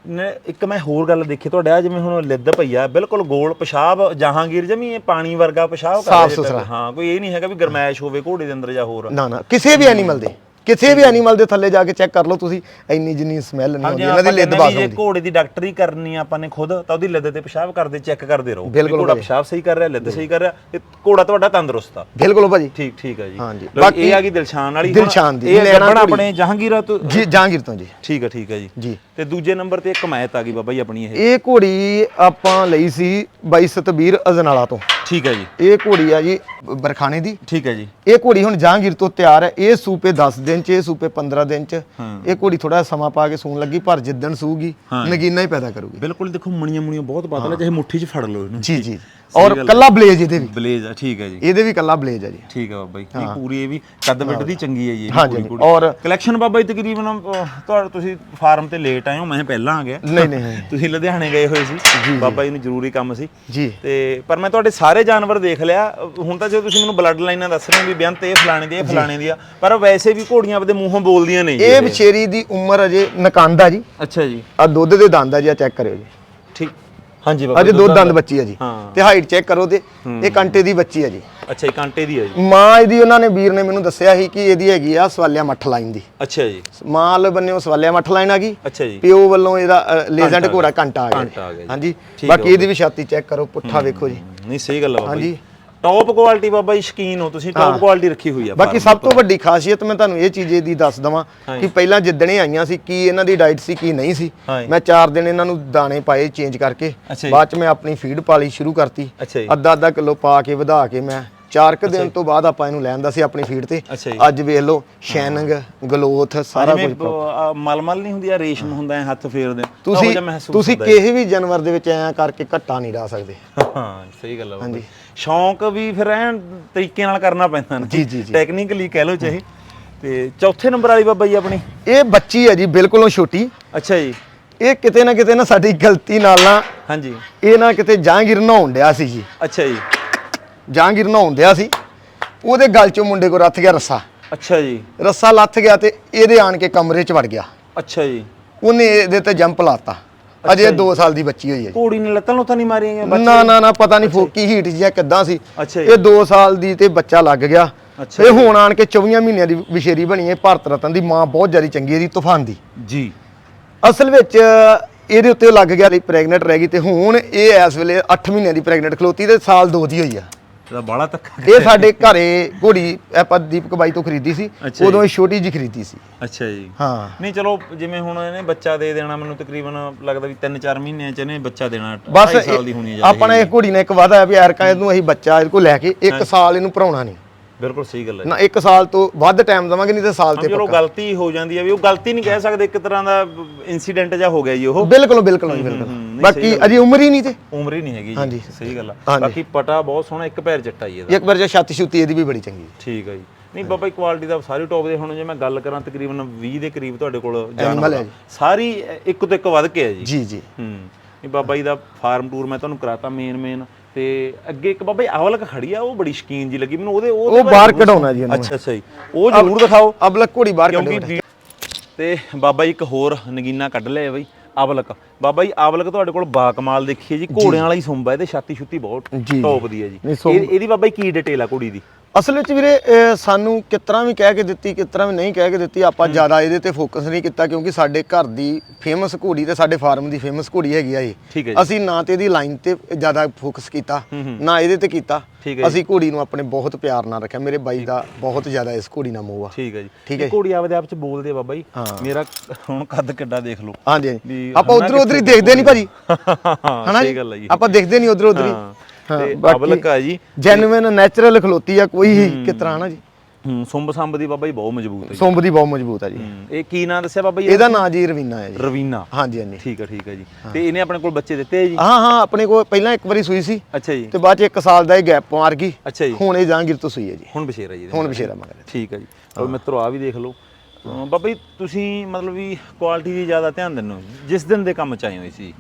ਨੇ- ਇੱਕ ਮੈਂ ਹੋਰ ਗੱਲ ਦੇਖੀ ਤੁਹਾਡੇ ਆ ਜਿਵੇਂ ਹੁਣ ਲਿੱਦ ਪਈ ਆ ਬਿਲਕੁਲ ਗੋਲ ਪਿਸ਼ਾਬ ਜਹਾਂਗੀਰ ਜਮੀ ਇਹ ਪਾਣੀ ਵਰਗਾ ਪਿਸ਼ਾਬ ਕਰ ਰਿਹਾ। ਹਾਂ ਕੋਈ ਇਹ ਨਹੀਂ ਹੈਗਾ ਵੀ ਗਰਮੈਸ਼ ਹੋਵੇ ਘੋੜੇ ਦੇ ਅੰਦਰ ਜਾਂ ਹੋਰ। ਨਾ ਨਾ ਕਿਸੇ ਵੀ ਐਨੀਮਲ ਦੇ। ਕਿਸੇ ਵੀ ਐਨੀਮਲ ਦੇ ਥੱਲੇ ਜਾ ਕੇ ਚੈੱਕ ਕਰ ਲਓ ਤੁਸੀਂ ਇੰਨੀ ਜਿੰਨੀ ਸਮੈਲ ਨਹੀਂ ਆਉਂਦੀ ਇਹਨਾਂ ਦੀ ਲਿੱਦ ਬਾਸ ਜੇ ਆਉਂਦੀ ਘੋੜੇ ਦੀ ਡਾਕਟਰੀ ਕਰਨੀ ਆ ਆਪਾਂ ਨੇ ਖੁਦ ਤਾਂ ਉਹਦੀ ਲਿੱਦ ਤੇ ਪਿਸ਼ਾਬ ਕਰਦੇ ਚੈੱਕ ਕਰਦੇ ਰਹੋ। ਬਿਲਕੁਲ ਘੋੜਾ। ਪਿਸ਼ਾਬ ਸਹੀ ਕਰ ਰਿਹਾ ਲਿੱਦ ਸਹੀ ਕਰ ਰਿਹਾ ਤੇ ਘੋੜਾ ਤੁਹਾਡਾ ਤੰਦਰੁਸਤ ਆ। ਬਿਲਕੁਲ ਭਾਜੀ। ਠੀਕ ਠੀਕ ਹੈ ਜੀ। ਹਾਂਜੀ। ਜੀ, ਬਾਕੀ- ਇਹ ਆ ਗਈ ਦਿਲਸ਼ਾਨ ਵਾਲੀ। ਦਿਲਸ਼ਾਨ ਦੀ, ਇਹ ਘੋੜੀ। ਆਪਣੇ ਜਹਾਂਗੀਰਾ ਤੋਂ ਜੀ ਜਹਾਂਗੀਰ ਤੋਂ ਜੀ। ਠੀਕ ਹੈ ਠੀਕ ਹੈ ਜੀ। ਜੀ। ਤੇ ਦੂਜੇ ਨੰਬਰ ਤੇ ਇੱਕ ਮੈਤ ਆ ਗਈ ਬਾਬਾ ਜੀ ਆਪਣੀ ਇਹ। ਇਹ ਘੋੜੀ ਆਪਾਂ ਲਈ ਸੀ ਬਾਈ ਸਤਬੀਰ ਅਜਨਾਲਾ ਤੋਂ। ਠੀਕ ਹੈ ਜੀ। ਇਹ ਘੋੜੀ ਆ ਜੀ ਬਰਖਾਣੇ ਦੀ। ਠੀਕ ਹੈ ਜੀ। ਇਹ ਘੋੜੀ ਹੁਣ ਜਹਾਂਗੀਰ ਤੋਂ ਤਿਆਰ ਹੈ। ਇਹ ਸੂਪੇ 10 ਦਿਨ ਚ ਇਹ ਸੂਪੇ 15 ਦਿਨ ਚ। ਇਹ ਘੋੜੀ ਥੋੜਾ ਸਮਾਂ ਪਾ ਕੇ ਸੂਣ ਲੱਗੀ ਪਰ ਜਿੱਦਣ ਸੂਗੀ ਨਗੀਨਾ ਹੀ ਪੈਦਾ ਕਰੂਗੀ। ਬਿਲਕੁਲ ਦੇਖੋ ਮਣੀਆਂ ਮੁਣੀਆਂ ਬਹੁਤ ਪਾਤਲ ਚਾਹੇ ਮੁੱਠੀ 'ਚ ਫੜ ਲਓ ਇਹਨੂੰ। ਜੀ ਜੀ। ਔਰ ਕੱਲਾ ਬਲੇਜ ਇਹਦੇ ਵੀ। ਬਲੇਜ਼ ਆ ਠੀਕ ਹੈ ਜੀ। ਇਹਦੇ ਵੀ ਕੱਲਾ ਬਲੇਜ ਆ ਜੀ। ਠੀਕ ਹੈ ਬਾਬਾ ਜੀ ਨਹੀਂ ਪੂਰੀ ਇਹ ਵੀ ਕੱਦ ਵੱਡ ਦੀ ਚੰਗੀ ਹੈ ਜੀ ਇਹ ਪੂਰੀ। ਕੁੜੀ ਔਰ- ਕਲੈਕਸ਼ਨ ਬਾਬਾ ਜੀ ਤਕਰੀਬਨ ਤੁਹਾਡਾ ਤੁਸੀਂ ਫਾਰਮ ਤੇ ਲੇਟ ਆਏ ਹੋ ਮੈਂ ਪਹਿਲਾਂ ਆ ਗਿਆ। ਨਹੀਂ ਨਹੀਂ। ਤੁਸੀਂ ਲੁਧਿਆਣੇ ਗਏ ਹੋਏ ਸੀ। ਬਾਬਾ ਜੀ ਨੂੰ ਜ਼ਰੂਰੀ ਕੰਮ ਸੀ। ਜੀ। ਤੇ ਪਰ ਮੈਂ ਤੁਹਾਡੇ ਸਾਰੇ ਜਾਨਵਰ ਦੇਖ ਲਿਆ। ਹੁਣ ਤਾਂ ਜੇ ਤੁਸੀਂ ਮੈਨੂੰ ਬਲੱਡ ਲਾਈਨਾਂ ਦੱਸ ਰਹੇ ਹੋ ਵੀ ਬੇਅੰਤ ਇਹ ਫਲਾਣੇ ਦੀ ਇਹ ਫਲਾਣੇ ਦੀ ਆ ਪਰ ਵੈਸੇ ਵੀ ਘੋੜੀਆਂ ਆਪਦੇ ਮੂੰਹੋਂ ਬੋਲਦੀਆਂ ਨੇ ਜੀ ਇਹ ਵਿਚੇਰੀ ਦੀ ਉਮਰ ਅਜੇ ਨਕਾਂਦਾ ਜੀ। ਅੱਛਾ ਜੀ। ਆ ਦੁੱਧ ਦੇ ਦੰਦ ਆ ਜੀ ਆ ਚੈੱਕ ਕਰਿਓ ਜੀ। ਠੀਕ। ਹਾਂਜੀ ਬਾਬਾ ਅਜੇ ਦੁੱਧ ਦੰਦ ਬੱਚੀ ਆ ਜੀ। ਹਾਂ। ਤੇ ਹਾਈਟ ਚੈੱਕ ਕਰੋ ਤੇ ਇਹ ਕੰਟੇ ਦੀ ਬੱਚੀ ਆ ਜੀ। ਅੱਛਾ ਇਹ ਕਾਂਟੇ ਦੀ ਹੈ ਜੀ। ਮਾਂ ਇਹਦੀ ਉਹਨਾਂ ਨੇ ਵੀਰ ਨੇ ਮੈਨੂੰ ਦੱਸਿਆ ਸੀ ਕਿ ਇਹਦੀ ਹੈਗੀ ਆ ਸਵਾਲਿਆ ਮੱਠ ਲਾਈਨ ਦੀ। ਅੱਛਾ ਜੀ। ਮਾਂ ਵਾਲੇ ਬੰਨਿਓ ਸਵਾਲਿਆ ਮੱਠ ਲਾਈਨ ਆ ਗਈ। ਅੱਛਾ ਜੀ। ਪਿਓ ਵੱਲੋਂ ਇਹਦਾ ਲੇਜੈਂਡ ਘੋੜਾ ਘੰਟਾ ਆ ਘੰਟਾ ਆ ਗਿਆ ਗਿਆ ਜੀ। ਹਾਂਜੀ। ਠੀਕ ਬਾਕੀ ਇਹਦੀ ਵੀ ਛਾਤੀ ਚੈੱਕ ਕਰੋ ਪੁੱਠਾ ਵੇਖੋ ਜੀ। ਨਹੀਂ ਸਹੀ ਗੱਲ ਆ ਬਾਬਾ ਜੀ। ਹਾਂਜੀ। ਟੌਪ ਕੁਆਲਿਟੀ ਬਾਬਾ ਜੀ ਸ਼ਕੀਨ ਹੋ ਤੁਸੀਂ ਟੌਪ ਕੁਆਲਿਟੀ ਰੱਖੀ ਹੋਈ ਆ ਬਾਕੀ ਸਭ ਤੋਂ ਵੱਡੀ ਖਾਸੀਅਤ ਮੈਂ ਤੁਹਾਨੂੰ ਇਹ ਚੀਜ਼ ਇਹਦੀ ਦੱਸ ਦਵਾਂ। ਕਿ ਪਹਿਲਾਂ ਜਿੱਦਣੇ ਆਈਆਂ ਸੀ ਕੀ ਇਹਨਾਂ ਦੀ ਡਾਈਟ ਸੀ ਕੀ ਨਹੀਂ ਸੀ। ਮੈਂ 4 ਦਿਨ ਇਹਨਾਂ ਨੂੰ ਦਾਣੇ ਪਾਏ ਚੇਂਜ ਕਰਕੇ। ਬਾਅਦ ਚ ਮੈਂ ਆਪਣੀ ਫੀਡ ਪਾਲੀ ਸ਼ੁਰੂ ਕਰਤੀ ਅੱਧਾ ਅੱਧਾ ਕਿਲੋ ਪਾ ਕੇ ਵਧਾ ਕੇ ਮੈਂ 4 ਕੁ ਦਿਨ ਤੋਂ ਬਾਅਦ ਆਪਾਂ ਇਹਨੂੰ ਲੈਂਦਾ ਸੀ ਆਪਣੀ ਫੀਡ ਤੇ। ਅੱਛਾ ਜੀ। ਅੱਜ ਵੇਖ ਲਓ ਸ਼ੈਨਿੰਗ ਗਲੋਥ ਸਾਰਾ ਕੁਝ ਮਲਮਲ ਨਹੀਂ ਹੁੰਦੀ ਆ ਰੇਸ਼ਮ ਹੁੰਦਾ ਹੈ ਹੱਥ ਫੇਰਦੇ। ਤੁਸੀਂ ਜਿਹਾ ਮਹਿਸੂਸ ਤੁਸੀਂ ਹੁੰਦਾ ਹੈ। ਕਿਸੇ ਵੀ ਜਾਨਵਰ ਦੇ ਵਿੱਚ ਐਂ ਕਰਕੇ ਘੱਟਾ ਨਹੀਂ ਡਾ ਸਕਦੇ। ਹਾਂ ਸਹੀ ਗੱਲ ਆ ਬਾਬਾ ਜੀ। ਸ਼ੌਂਕ ਵੀ ਫਿਰ ਐਨ ਤਰੀਕੇ ਨਾਲ ਕਰਨਾ ਪੈਂਦਾ ਨਾ। ਜੀ, ਜੀ, ਜੀ। ਟੈਕਨੀਕਲੀ ਕਹਿ ਲਓ ਚਾਹੇ। ਤੇ ਚੌਥੇ ਨੰਬਰ ਵਾਲੀ ਬਾਬਾ ਜੀ ਆਪਣੀ? ਇਹ ਬੱਚੀ ਹੈ ਜੀ ਬਿਲਕੁਲੋਂ ਛੋਟੀ। ਅੱਛਾ ਜੀ। ਇਹ ਕਿਤੇ ਨਾ ਕਿਤੇ ਨਾ ਸਾਡੀ ਗਲਤੀ ਨਾਲ ਨਾ ਹਾਂਜੀ। ਇਹ ਨਾ ਕਿਤੇ ਜਹਾਂਗੀਰ ਨਹਾਉਣ ਡਿਆ ਸੀ ਜੀ। ਅੱਛਾ ਜੀ। ਜਹਾਂਗੀਰ ਨਹਾਉਣ ਦਿਆ ਸੀ। ਉਹਦੇ ਗਲ ਚੋਂ ਮੁੰਡੇ ਕੋ ਰੱਥ ਗਿਆ ਰੱਸਾ। ਅੱਛਾ ਜੀ। ਰੱਸਾ ਲੱਥ ਗਿਆ ਤੇ ਇਹਦੇ ਆਣ ਕੇ ਕਮਰੇ 'ਚ ਵੜ ਗਿਆ। ਅੱਛਾ ਜੀ। ਉਹਨੇ ਇਹਦੇ ਤੇ ਜੰਪ ਲਾਤਾ। ਅਜੇ 2 ਸਾਲ ਦੀ ਬੱਚੀ ਹੋਈ ਹੈ ਘੋੜੀ ਨੇ ਲੱਤਾਂ ਲੁੱਤਾਂ ਨਹੀਂ ਮਾਰੀਆਂ। ਨਾ ਨਾ ਨਾ ਪਤਾ ਨਹੀਂ ਫੋਕੀ ਹੀਟ ਜਾਂ ਕਿੱਦਾਂ ਸੀ। ਇਹ 2 ਸਾਲ ਦੀ ਤੇ ਬੱਚਾ ਲੱਗ ਗਿਆ। ਇਹ ਹੁਣ ਆਣ ਕੇ 24 ਮਹੀਨਿਆਂ ਦੀ ਵਿਸ਼ੇਰੀ ਬਣੀ ਹੈ। ਭਾਰਤ ਰਤਨ ਦੀ ਮਾਂ ਬਹੁਤ ਜ਼ਿਆਦਾ ਚੰਗੀ ਹੈ ਦੀ ਤੂਫਾਨ ਦੀ। ਜੀ। ਅਸਲ ਵਿੱਚ ਇਹਦੇ ਉੱਤੇ ਲੱਗ ਗਿਆ ਲਈ ਪ੍ਰੈਗਨੈਂਟ ਰਹਿ ਗਈ ਤੇ ਹੁਣ ਇਹ ਇਸ ਵੇਲੇ 8 ਮਹੀਨਿਆਂ ਦੀ ਪ੍ਰੈਗਨੈਂਟ ਖਲੋਤੀ ਤੇ ਸਾਲ ਦੋ ਦੀ ਹੋਈ ਆ। ਇਹਦਾ ਬਾਲਾ ਤੱਕਾ ਇਹ ਸਾਡੇ ਘਰੇ ਘੋੜੀ ਆਪਾਂ ਦੀਪਕ ਬਾਈ ਤੋਂ ਖਰੀਦੀ ਸੀ ਅੱਛਾ ਉਦੋਂ ਇਹ ਛੋਟੀ ਜੀ ਖਰੀਦੀ ਸੀ। ਅੱਛਾ ਜੀ। ਹਾਂ। ਨਹੀਂ ਚਲੋ ਜਿਵੇਂ ਹੁਣ ਇਹਨੇ ਬੱਚਾ ਦੇ ਦੇਣਾ ਮੈਨੂੰ ਤਕਰੀਬਨ ਲੱਗਦਾ ਵੀ 3-4 ਮਹੀਨਿਆਂ ਚ ਇਹਨੇ ਬੱਚਾ ਦੇਣਾ ਬਸ 2.5 ਸਾਲ ਦੀ ਹੋਣੀ ਹੈ ਆਪਣਾ ਇਹ ਘੋੜੀ ਨੇ ਇੱਕ ਵਾਦਾ ਹੈ ਵੀ ਐਰਕਾ ਇਹਨੂੰ ਅਸੀਂ ਬੱਚਾ ਇਹਦੇ ਕੋਲ ਲੈ ਕੇ ਇੱਕ ਸਾਲ ਇਹਨੂੰ ਭਰਾਉਣਾ ਨਹੀਂ। ਬਿਲਕੁਲ ਸਹੀ ਗੱਲ ਹੈ ਨਾ ਇੱਕ ਸਾਲ ਤੋਂ ਵੱਧ ਟਾਈਮ ਦਵਾਂਗੇ ਨਹੀਂ ਤੇ ਸਾਲ ਤੇ ਚਲੋ ਗਲਤੀ ਹੋ ਜਾਂਦੀ ਹੈ ਵੀ ਉਹ ਗਲਤੀ ਨਹੀਂ ਕਹਿ ਸਕਦੇ ਇੱਕ ਤਰ੍ਹਾਂ ਦਾ ਇਨਸੀਡੈਂਟ ਜਿਹਾ ਹੋ ਗਿਆ ਜੀ ਉਹ। ਬਿਲਕੁਲ ਬਿਲਕੁਲ ਜੀ, ਬਿਲਕੁਲ। ਬਾਕੀ ਅਜੇ ਉਮਰ ਹੀ ਨਹੀਂ ਤੇ। ਉਮਰ ਹੀ ਨਹੀਂ ਹੈਗੀ ਹਾਂਜੀ। ਜੀ ਸਹੀ ਗੱਲ ਆ। ਬਾਕੀ ਪਟਾ ਬਹੁਤ ਸੋਹਣਾ ਇੱਕ ਪੈਰ ਜੱਟਾ ਜੀ ਇਹਦਾ। ਇੱਕ ਵਾਰ ਜੇ ਛਾਤੀ ਛੁੱਤੀ ਇਹਦੀ ਵੀ ਬੜੀ ਚੰਗੀ ਠੀਕ ਹੈ ਜੀ। ਨਹੀਂ ਬਾਬਾ ਜੀ ਕੁਆਲਿਟੀ ਦਾ ਸਾਰੀ ਟੌਪ ਦੇ ਹੁਣ ਜੇ ਮੈਂ ਗੱਲ ਕਰਾਂ ਤਕਰੀਬਨ 20 ਦੇ ਕਰੀਬ ਤੁਹਾਡੇ ਕੋਲ ਜਾਨਵਰ। ਜੀ। ਸਾਰੀ ਇੱਕ ਤੋਂ ਇੱਕ ਵੱਧ ਕੇ ਹੈ ਜੀ। ਜੀ ਜੀ। ਹੂੰ। ਨਹੀਂ ਬਾਬਾ ਜੀ ਦਾ ਫਾਰਮ ਟੂਰ ਮੈਂ ਤੁਹਾਨੂੰ ਕਰਾਤਾ ਮੇਨ ਮੇਨ ਤੇ ਅੱਗੇ ਇੱਕ ਬਾਬਾ ਜੀ ਆਵਲਕ ਖੜੀ ਆ ਉਹ ਬੜੀ ਸ਼ਕੀਨ ਜੀ ਲੱਗੀ ਮੈਨੂੰ ਉਹਦੇ ਉਹ ਬਾਹਰ ਕਢਾਉਣਾ ਜੀ ਇਹਨੂੰ ਅੱਛਾ ਅੱਛਾ ਜੀ। ਉਹ ਜ਼ਰੂਰ ਦਿਖਾਓ। ਅਬਲਕ ਘੋੜੀ ਬਾਹਰ ਕੱਢੋ ਤੇ ਬਾਬਾ ਜੀ ਇੱਕ ਹੋਰ ਨਗੀਨਾ ਕੱਢ ਲਿਆ ਬਈ ਆਵਲਕ। ਬਾਬਾ ਜੀ ਆਵਲਕ ਤੁਹਾਡੇ ਕੋਲ ਬਾ ਕਮਾਲ ਦੇਖੀਏ ਜੀ ਘੋੜਿਆਂ ਵਾਲਾ ਹੀ ਸੁੰਬਾ ਇਹਦੇ ਛਾਤੀ ਛੁੱਤੀ ਬਹੁਤ। ਟੌਪ ਦੀ ਹੈ ਜੀ। ਇਹਦੀ ਬਾਬਾ ਜੀ ਕੀ ਡਿਟੇਲ ਆ ਕੁੜੀ ਦੀ? ਅਸਲ ਵਿੱਚ ਵੀਰੇ ਸਾਨੂੰ ਕਿਤਨਾ ਵੀ ਕਹਿ ਕੇ ਦਿੱਤੀ ਕਿਤਨਾ ਵੀ ਨਹੀਂ ਕਹਿ ਕੇ ਦਿੱਤੀ ਆਪਾਂ ਜ਼ਿਆਦਾ ਇਹਦੇ ਤੇ ਫੋਕਸ ਨਹੀਂ ਕੀਤਾ ਕਿਉਂਕਿ ਸਾਡੇ ਘਰ ਦੀ ਫੇਮਸ ਘੋੜੀ ਤੇ ਸਾਡੇ ਫਾਰਮ ਦੀ ਫੇਮਸ ਘੋੜੀ ਹੈਗੀ ਆ ਇਹ। ਅਸੀਂ ਨਾ ਤੇ ਇਹਦੀ ਲਾਈਨ ਤੇ ਜ਼ਿਆਦਾ ਫੋਕਸ ਕੀਤਾ ਨਾ ਇਹਦੇ ਤੇ ਕੀਤਾ। ਅਸੀਂ ਘੋੜੀ ਨੂੰ ਆਪਣੇ ਬਹੁਤ ਪਿਆਰ ਨਾਲ ਰੱਖਿਆ। ਮੇਰੇ ਬਾਈ ਦਾ ਬਹੁਤ ਜ਼ਿਆਦਾ ਇਸ ਘੋੜੀ ਨਾਲ ਮੋਹ ਆ। ਠੀਕ ਹੈ ਜੀ। ਠੀਕ ਹੈ ਇਹ ਘੋੜੀ ਆਪਦੇ ਆਪ ਚ ਬੋਲਦੇ ਆ ਬਾਬਾ ਜੀ। ਮੇਰਾ ਹੁਣ ਕੱਦ ਕਿੱਡਾ ਦੇਖ ਲਓ। ਹਾਂਜੀ ਆਪਾਂ ਉਧਰ ਉਧਰ ਹੀ ਦੇਖਦੇ ਨਹੀਂ ਭਾਜੀ। ਹਾਂ ਹਨਾ ਸਹੀ ਗੱਲ ਹੈ ਜੀ। ਆਪਾਂ ਦੇਖਦੇ ਨਹੀਂ ਉਧਰ ਉਧਰ ਹਾਂ। ਤੇ ਆਵਲਕ ਆ ਜੀ। ਜੈਨੂਇਨ ਨੈਚੁਰਲ ਖਲੋਤੀ ਆ ਕੋਈ ਕਿਤਰਾ ਨਾ ਜੀ। ਹੂੰ ਸੁੰਬ ਸੰਬ ਦੀ ਬਾਬਾ ਜੀ ਬਹੁਤ ਮਜ਼ਬੂਤ ਹੈ ਸੁੰਬ ਦੀ ਬਹੁਤ ਮਜ਼ਬੂਤ ਆ ਜੀ। ਹੂੰ, ਇਹ ਕੀ ਨਾਂ ਦੱਸਿਆ ਬਾਬਾ ਜੀ ਇਹਦਾ ਨਾਂ ਜੀ ਰਵੀਨਾ ਹੈ ਜੀ। ਰਵੀਨਾ। ਹਾਂਜੀ ਹਾਂਜੀ। ਠੀਕ ਹੈ ਠੀਕ ਹੈ ਜੀ। ਤੇ ਇਹਨੇ ਆਪਣੇ ਕੋਲ ਬੱਚੇ ਦਿੱਤੇ ਆ ਜੀ? ਹਾਂ ਹਾਂ ਆਪਣੇ ਕੋਲ ਪਹਿਲਾਂ ਇੱਕ ਵਾਰੀ ਸੂਈ ਸੀ। ਅੱਛਾ ਜੀ। ਤੇ ਬਾਅਦ ਚ ਇੱਕ ਸਾਲ ਦਾ ਇਹ ਗੈਪ ਮਾਰ ਗਈ। ਅੱਛਾ ਜੀ। ਹੁਣ ਇਹ ਜਹਾਂਗੀਰ ਤੋਂ ਸੂਈ ਹੈ ਜੀ। ਹੁਣ ਬਸ਼ੇਰਾ ਜੀ ਹੁਣ। ਬਸ਼ੇਰਾ ਮਗਰ ਠੀਕ ਹੈ ਜੀ। ਚਲੋ ਮਿੱਤਰੋ ਆ ਵੀ ਦੇਖ ਲਓ। ਬਾਬਾ ਜੀ ਤੁਸੀਂ ਮਤਲਬ ਵੀ ਕੁਆਲਿਟੀ ਦੀ ਜ਼ਿਆਦਾ ਧਿਆਨ ਦਿੰਦੇ ਹੋ ਜਿਸ ਦਿਨ ਦੇ ਕੰਮ ਚ ਆਏ ਹੋਏ ਸੀ?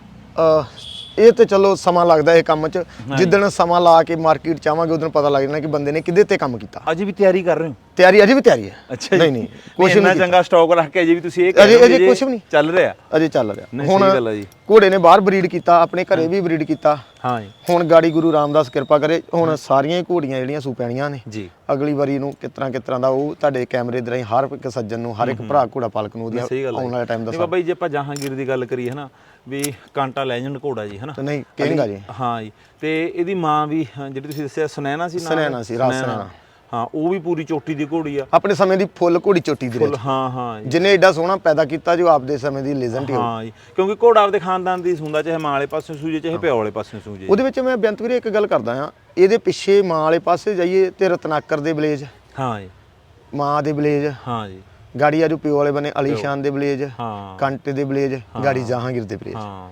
ਇਹ ਤੇ ਚਲੋ ਸਮਾਂ ਲੱਗਦਾ ਇਹ ਕੰਮ 'ਚ। ਜਿੱਦਣ ਸਮਾਂ ਲਾ ਕੇ ਮਾਰਕੀਟ ਚ ਆਵਾਂਗੇ ਉਦੋਂ ਪਤਾ ਲੱਗ ਜਾਣਾ ਕਿ ਬੰਦੇ ਨੇ ਕਿਹਦੇ ਤੇ ਕੰਮ ਕੀਤਾ। ਅੱਜ ਵੀ ਤਿਆਰੀ ਕਰ ਰਹੇ ਹੋ? ਤਿਆਰੀ ਅਜੇ ਵੀ ਤਿਆਰੀ ਹੈ। ਅੱਛਾ ਨਹੀਂ ਨਹੀਂ ਕੁਛ ਇੰਨਾ ਨਹੀਂ ਚੰਗਾ ਸਟਾਕ ਰੱਖ ਕੇ ਅਜੇ ਵੀ ਤੁਸੀਂ ਇਹ ਅਜੇ- ਰਹੇ ਹੋ ਅਜੇ ਕੁਛ ਵੀ ਨਹੀਂ। ਚੱਲ ਰਿਹਾ। ਅਜੇ ਚੱਲ ਰਿਹਾ। ਨਹੀਂ, ਸਹੀ ਗੱਲ ਹੈ ਜੀ। ਘੋੜੇ ਨੇ ਬਾਹਰ ਬਰੀਡ ਕੀਤਾ ਆਪਣੇ ਘਰੇ ਵੀ ਬਰੀਡ ਕੀਤਾ। ਹਾਂ ਜੀ। ਹੁਣ ਗਾੜੀ ਗੁਰੂ ਰਾਮਦਾਸ ਕਿਰਪਾ ਕਰੇ। ਹੁਣ ਸਾਰੀਆਂ ਹੀ ਘੋੜੀਆਂ ਜਿਹੜੀਆਂ ਸੂ ਪੈਣੀਆਂ ਨੇ। ਜੀ। ਅਗਲੀ ਵਾਰੀ ਨੂੰ ਕਿਤਨਾ ਕਿਤਨਾ ਦਾ ਉਹ ਤੁਹਾਡੇ ਕੈਮਰੇ ਦੇ ਰਾਹੀਂ ਹਰ ਇੱਕ ਸੱਜਣ ਨੂੰ ਹਰ ਇੱਕ ਭਰਾ ਘੋੜਾ ਪਾਲਕ ਨੂੰ ਹੈ ਆਉਣ ਵਾਲੇ ਟਾਈਮ ਦੱਸਾਂ। ਬਾਬਾ ਜੀ ਜੇ ਆਪਾਂ ਜਹਾਂਗੀਰ ਦੀ ਗੱਲ ਕਰੀਏ ਹਨਾ ਵੀ ਕਾਂਟਾ ਲੈਜੈਂਡ ਘੋੜਾ ਜੀ ਹਨਾ? ਨਹੀਂ ਕਹੇਗਾ ਜੀ? ਹਾਂ ਜੀ ਤੇ ਇਹਦੀ ਮਾਂ ਵੀ ਜਿਹੜੀ ਤੁਸੀਂ ਦੱਸਿਆ ਸੁਨੈਣਾ ਸੀ ਨਾਮ? ਸੁਨੈਣਾ ਸੀ, ਰਾਜ ਸੁਨੈਣਾ। ਹਾਂ ਉਹ ਵੀ ਪੂਰੀ ਚੋਟੀ ਦੀ ਘੋੜੀ ਆ। ਆਪਣੇ ਸਮੇਂ ਦੀ ਫੁੱਲ ਘੋੜੀ ਚੋਟੀ ਦੀ ਫੁੱਲ ਹਾਂ ਹਾਂ ਜੀ। ਜਿਨੇ ਐਡਾ ਸੋਹਣਾ ਪੈਦਾ ਕੀਤਾ ਜੋ ਆਪਦੇ ਸਮੇਂ ਦੀ ਲੈਜੈਂਡ ਹੀ ਜੀ ਕਿਉਂਕਿ ਘੋੜਾ ਆਪਦੇ ਖਾਨਦਾਨ ਦੀ ਸੁੰਦਾ ਚਾਹੇ ਮਾਂ ਵਾਲੇ ਪਾਸੇ ਸੂਜੇ ਚਾਹੇ ਪਿਓ ਵਾਲੇ ਪਾਸੇ ਸੂਜੇ ਉਹਦੇ ਵਿੱਚ ਮੈਂ ਬੇਅੰਤ ਵੀਰੇ ਇੱਕ ਗੱਲ ਕਰਦਾ ਆ ਇਹਦੇ ਪਿੱਛੇ ਮਾਂ ਵਾਲੇ ਪਾਸੇ ਜਾਈਏ ਤੇ ਰਤਨਾਕਰ ਦੇ ਬਲੇਜ। ਹਾਂ ਜੀ। ਮਾਂ ਦੇ ਬਲੇਜ। ਹਾਂ ਜੀ। ਗਾੜੀ ਆਜੂ ਪਿਓ ਵਾਲੇ ਬਨੇ ਅਲੀਸ਼ਾਨ ਦੇ ਬਲੇਜ ਹਾਂ। ਕੰਟੇ ਦੇ ਬਲੇਜ ਗਾੜੀ ਜਹਾਂਗੀਰ ਦੇ ਬਲੇਜ। ਹਾਂ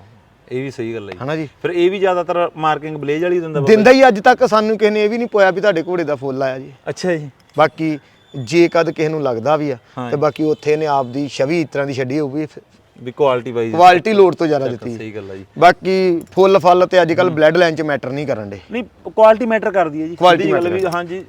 ਇਹ ਵੀ ਸਹੀ ਗੱਲ ਹੈ ਹਨਾ ਜੀ? ਫਿਰ ਇਹ ਵੀ ਜ਼ਿਆਦਾਤਰ ਮਾਰਕਿੰਗ ਬਲੇਜ ਵਾਲੀ ਦਿੰਦਾ ਦਿੰਦਾ ਹੀ ਅੱਜ ਤੱਕ ਸਾਨੂੰ ਕਿਸੇ ਨੇ ਇਹ ਵੀ ਨਹੀਂ ਪੋਇਆ ਵੀ ਤੁਹਾਡੇ ਘੋੜੇ ਦਾ ਫੁੱਲ ਆਇਆ ਜੀ। ਅੱਛਾ ਜੀ। ਬਾਕੀ ਜੇ ਕਦ ਕਿਸੇ ਨੂੰ ਲੱਗਦਾ ਵੀ ਆ ਤੇ ਬਾਕੀ ਉੱਥੇ ਨੇ ਆਪ ਦੀ ਛਵੀ ਇਸ ਤਰ੍ਹਾਂ ਦੀ ਛੱਡੀ ਹੋਊਗੀ ਵੀ ਕੁਆਲਿਟੀ ਵਾਈਜ਼ ਕੁਆਲਿਟੀ ਲੋਡ ਤੋਂ ਜ਼ਿਆਦਾ ਦਿੱਤੀ। ਸਹੀ ਗੱਲ ਹੈ ਜੀ। ਬਾਕੀ ਫੁੱਲ ਫਲ ਤੇ ਅੱਜ ਕੱਲ ਬਲੱਡ ਲਾਈਨ ਚ ਮੈਟਰ ਨਹੀਂ ਕਰਨ ਦੇ। ਨਹੀਂ ਕੁਆਲਿਟੀ ਮੈਟਰ ਕਰਦੀ ਹੈ ਜੀ। ਗੱਲ matter ਵੀ ਹਾਂਜੀ।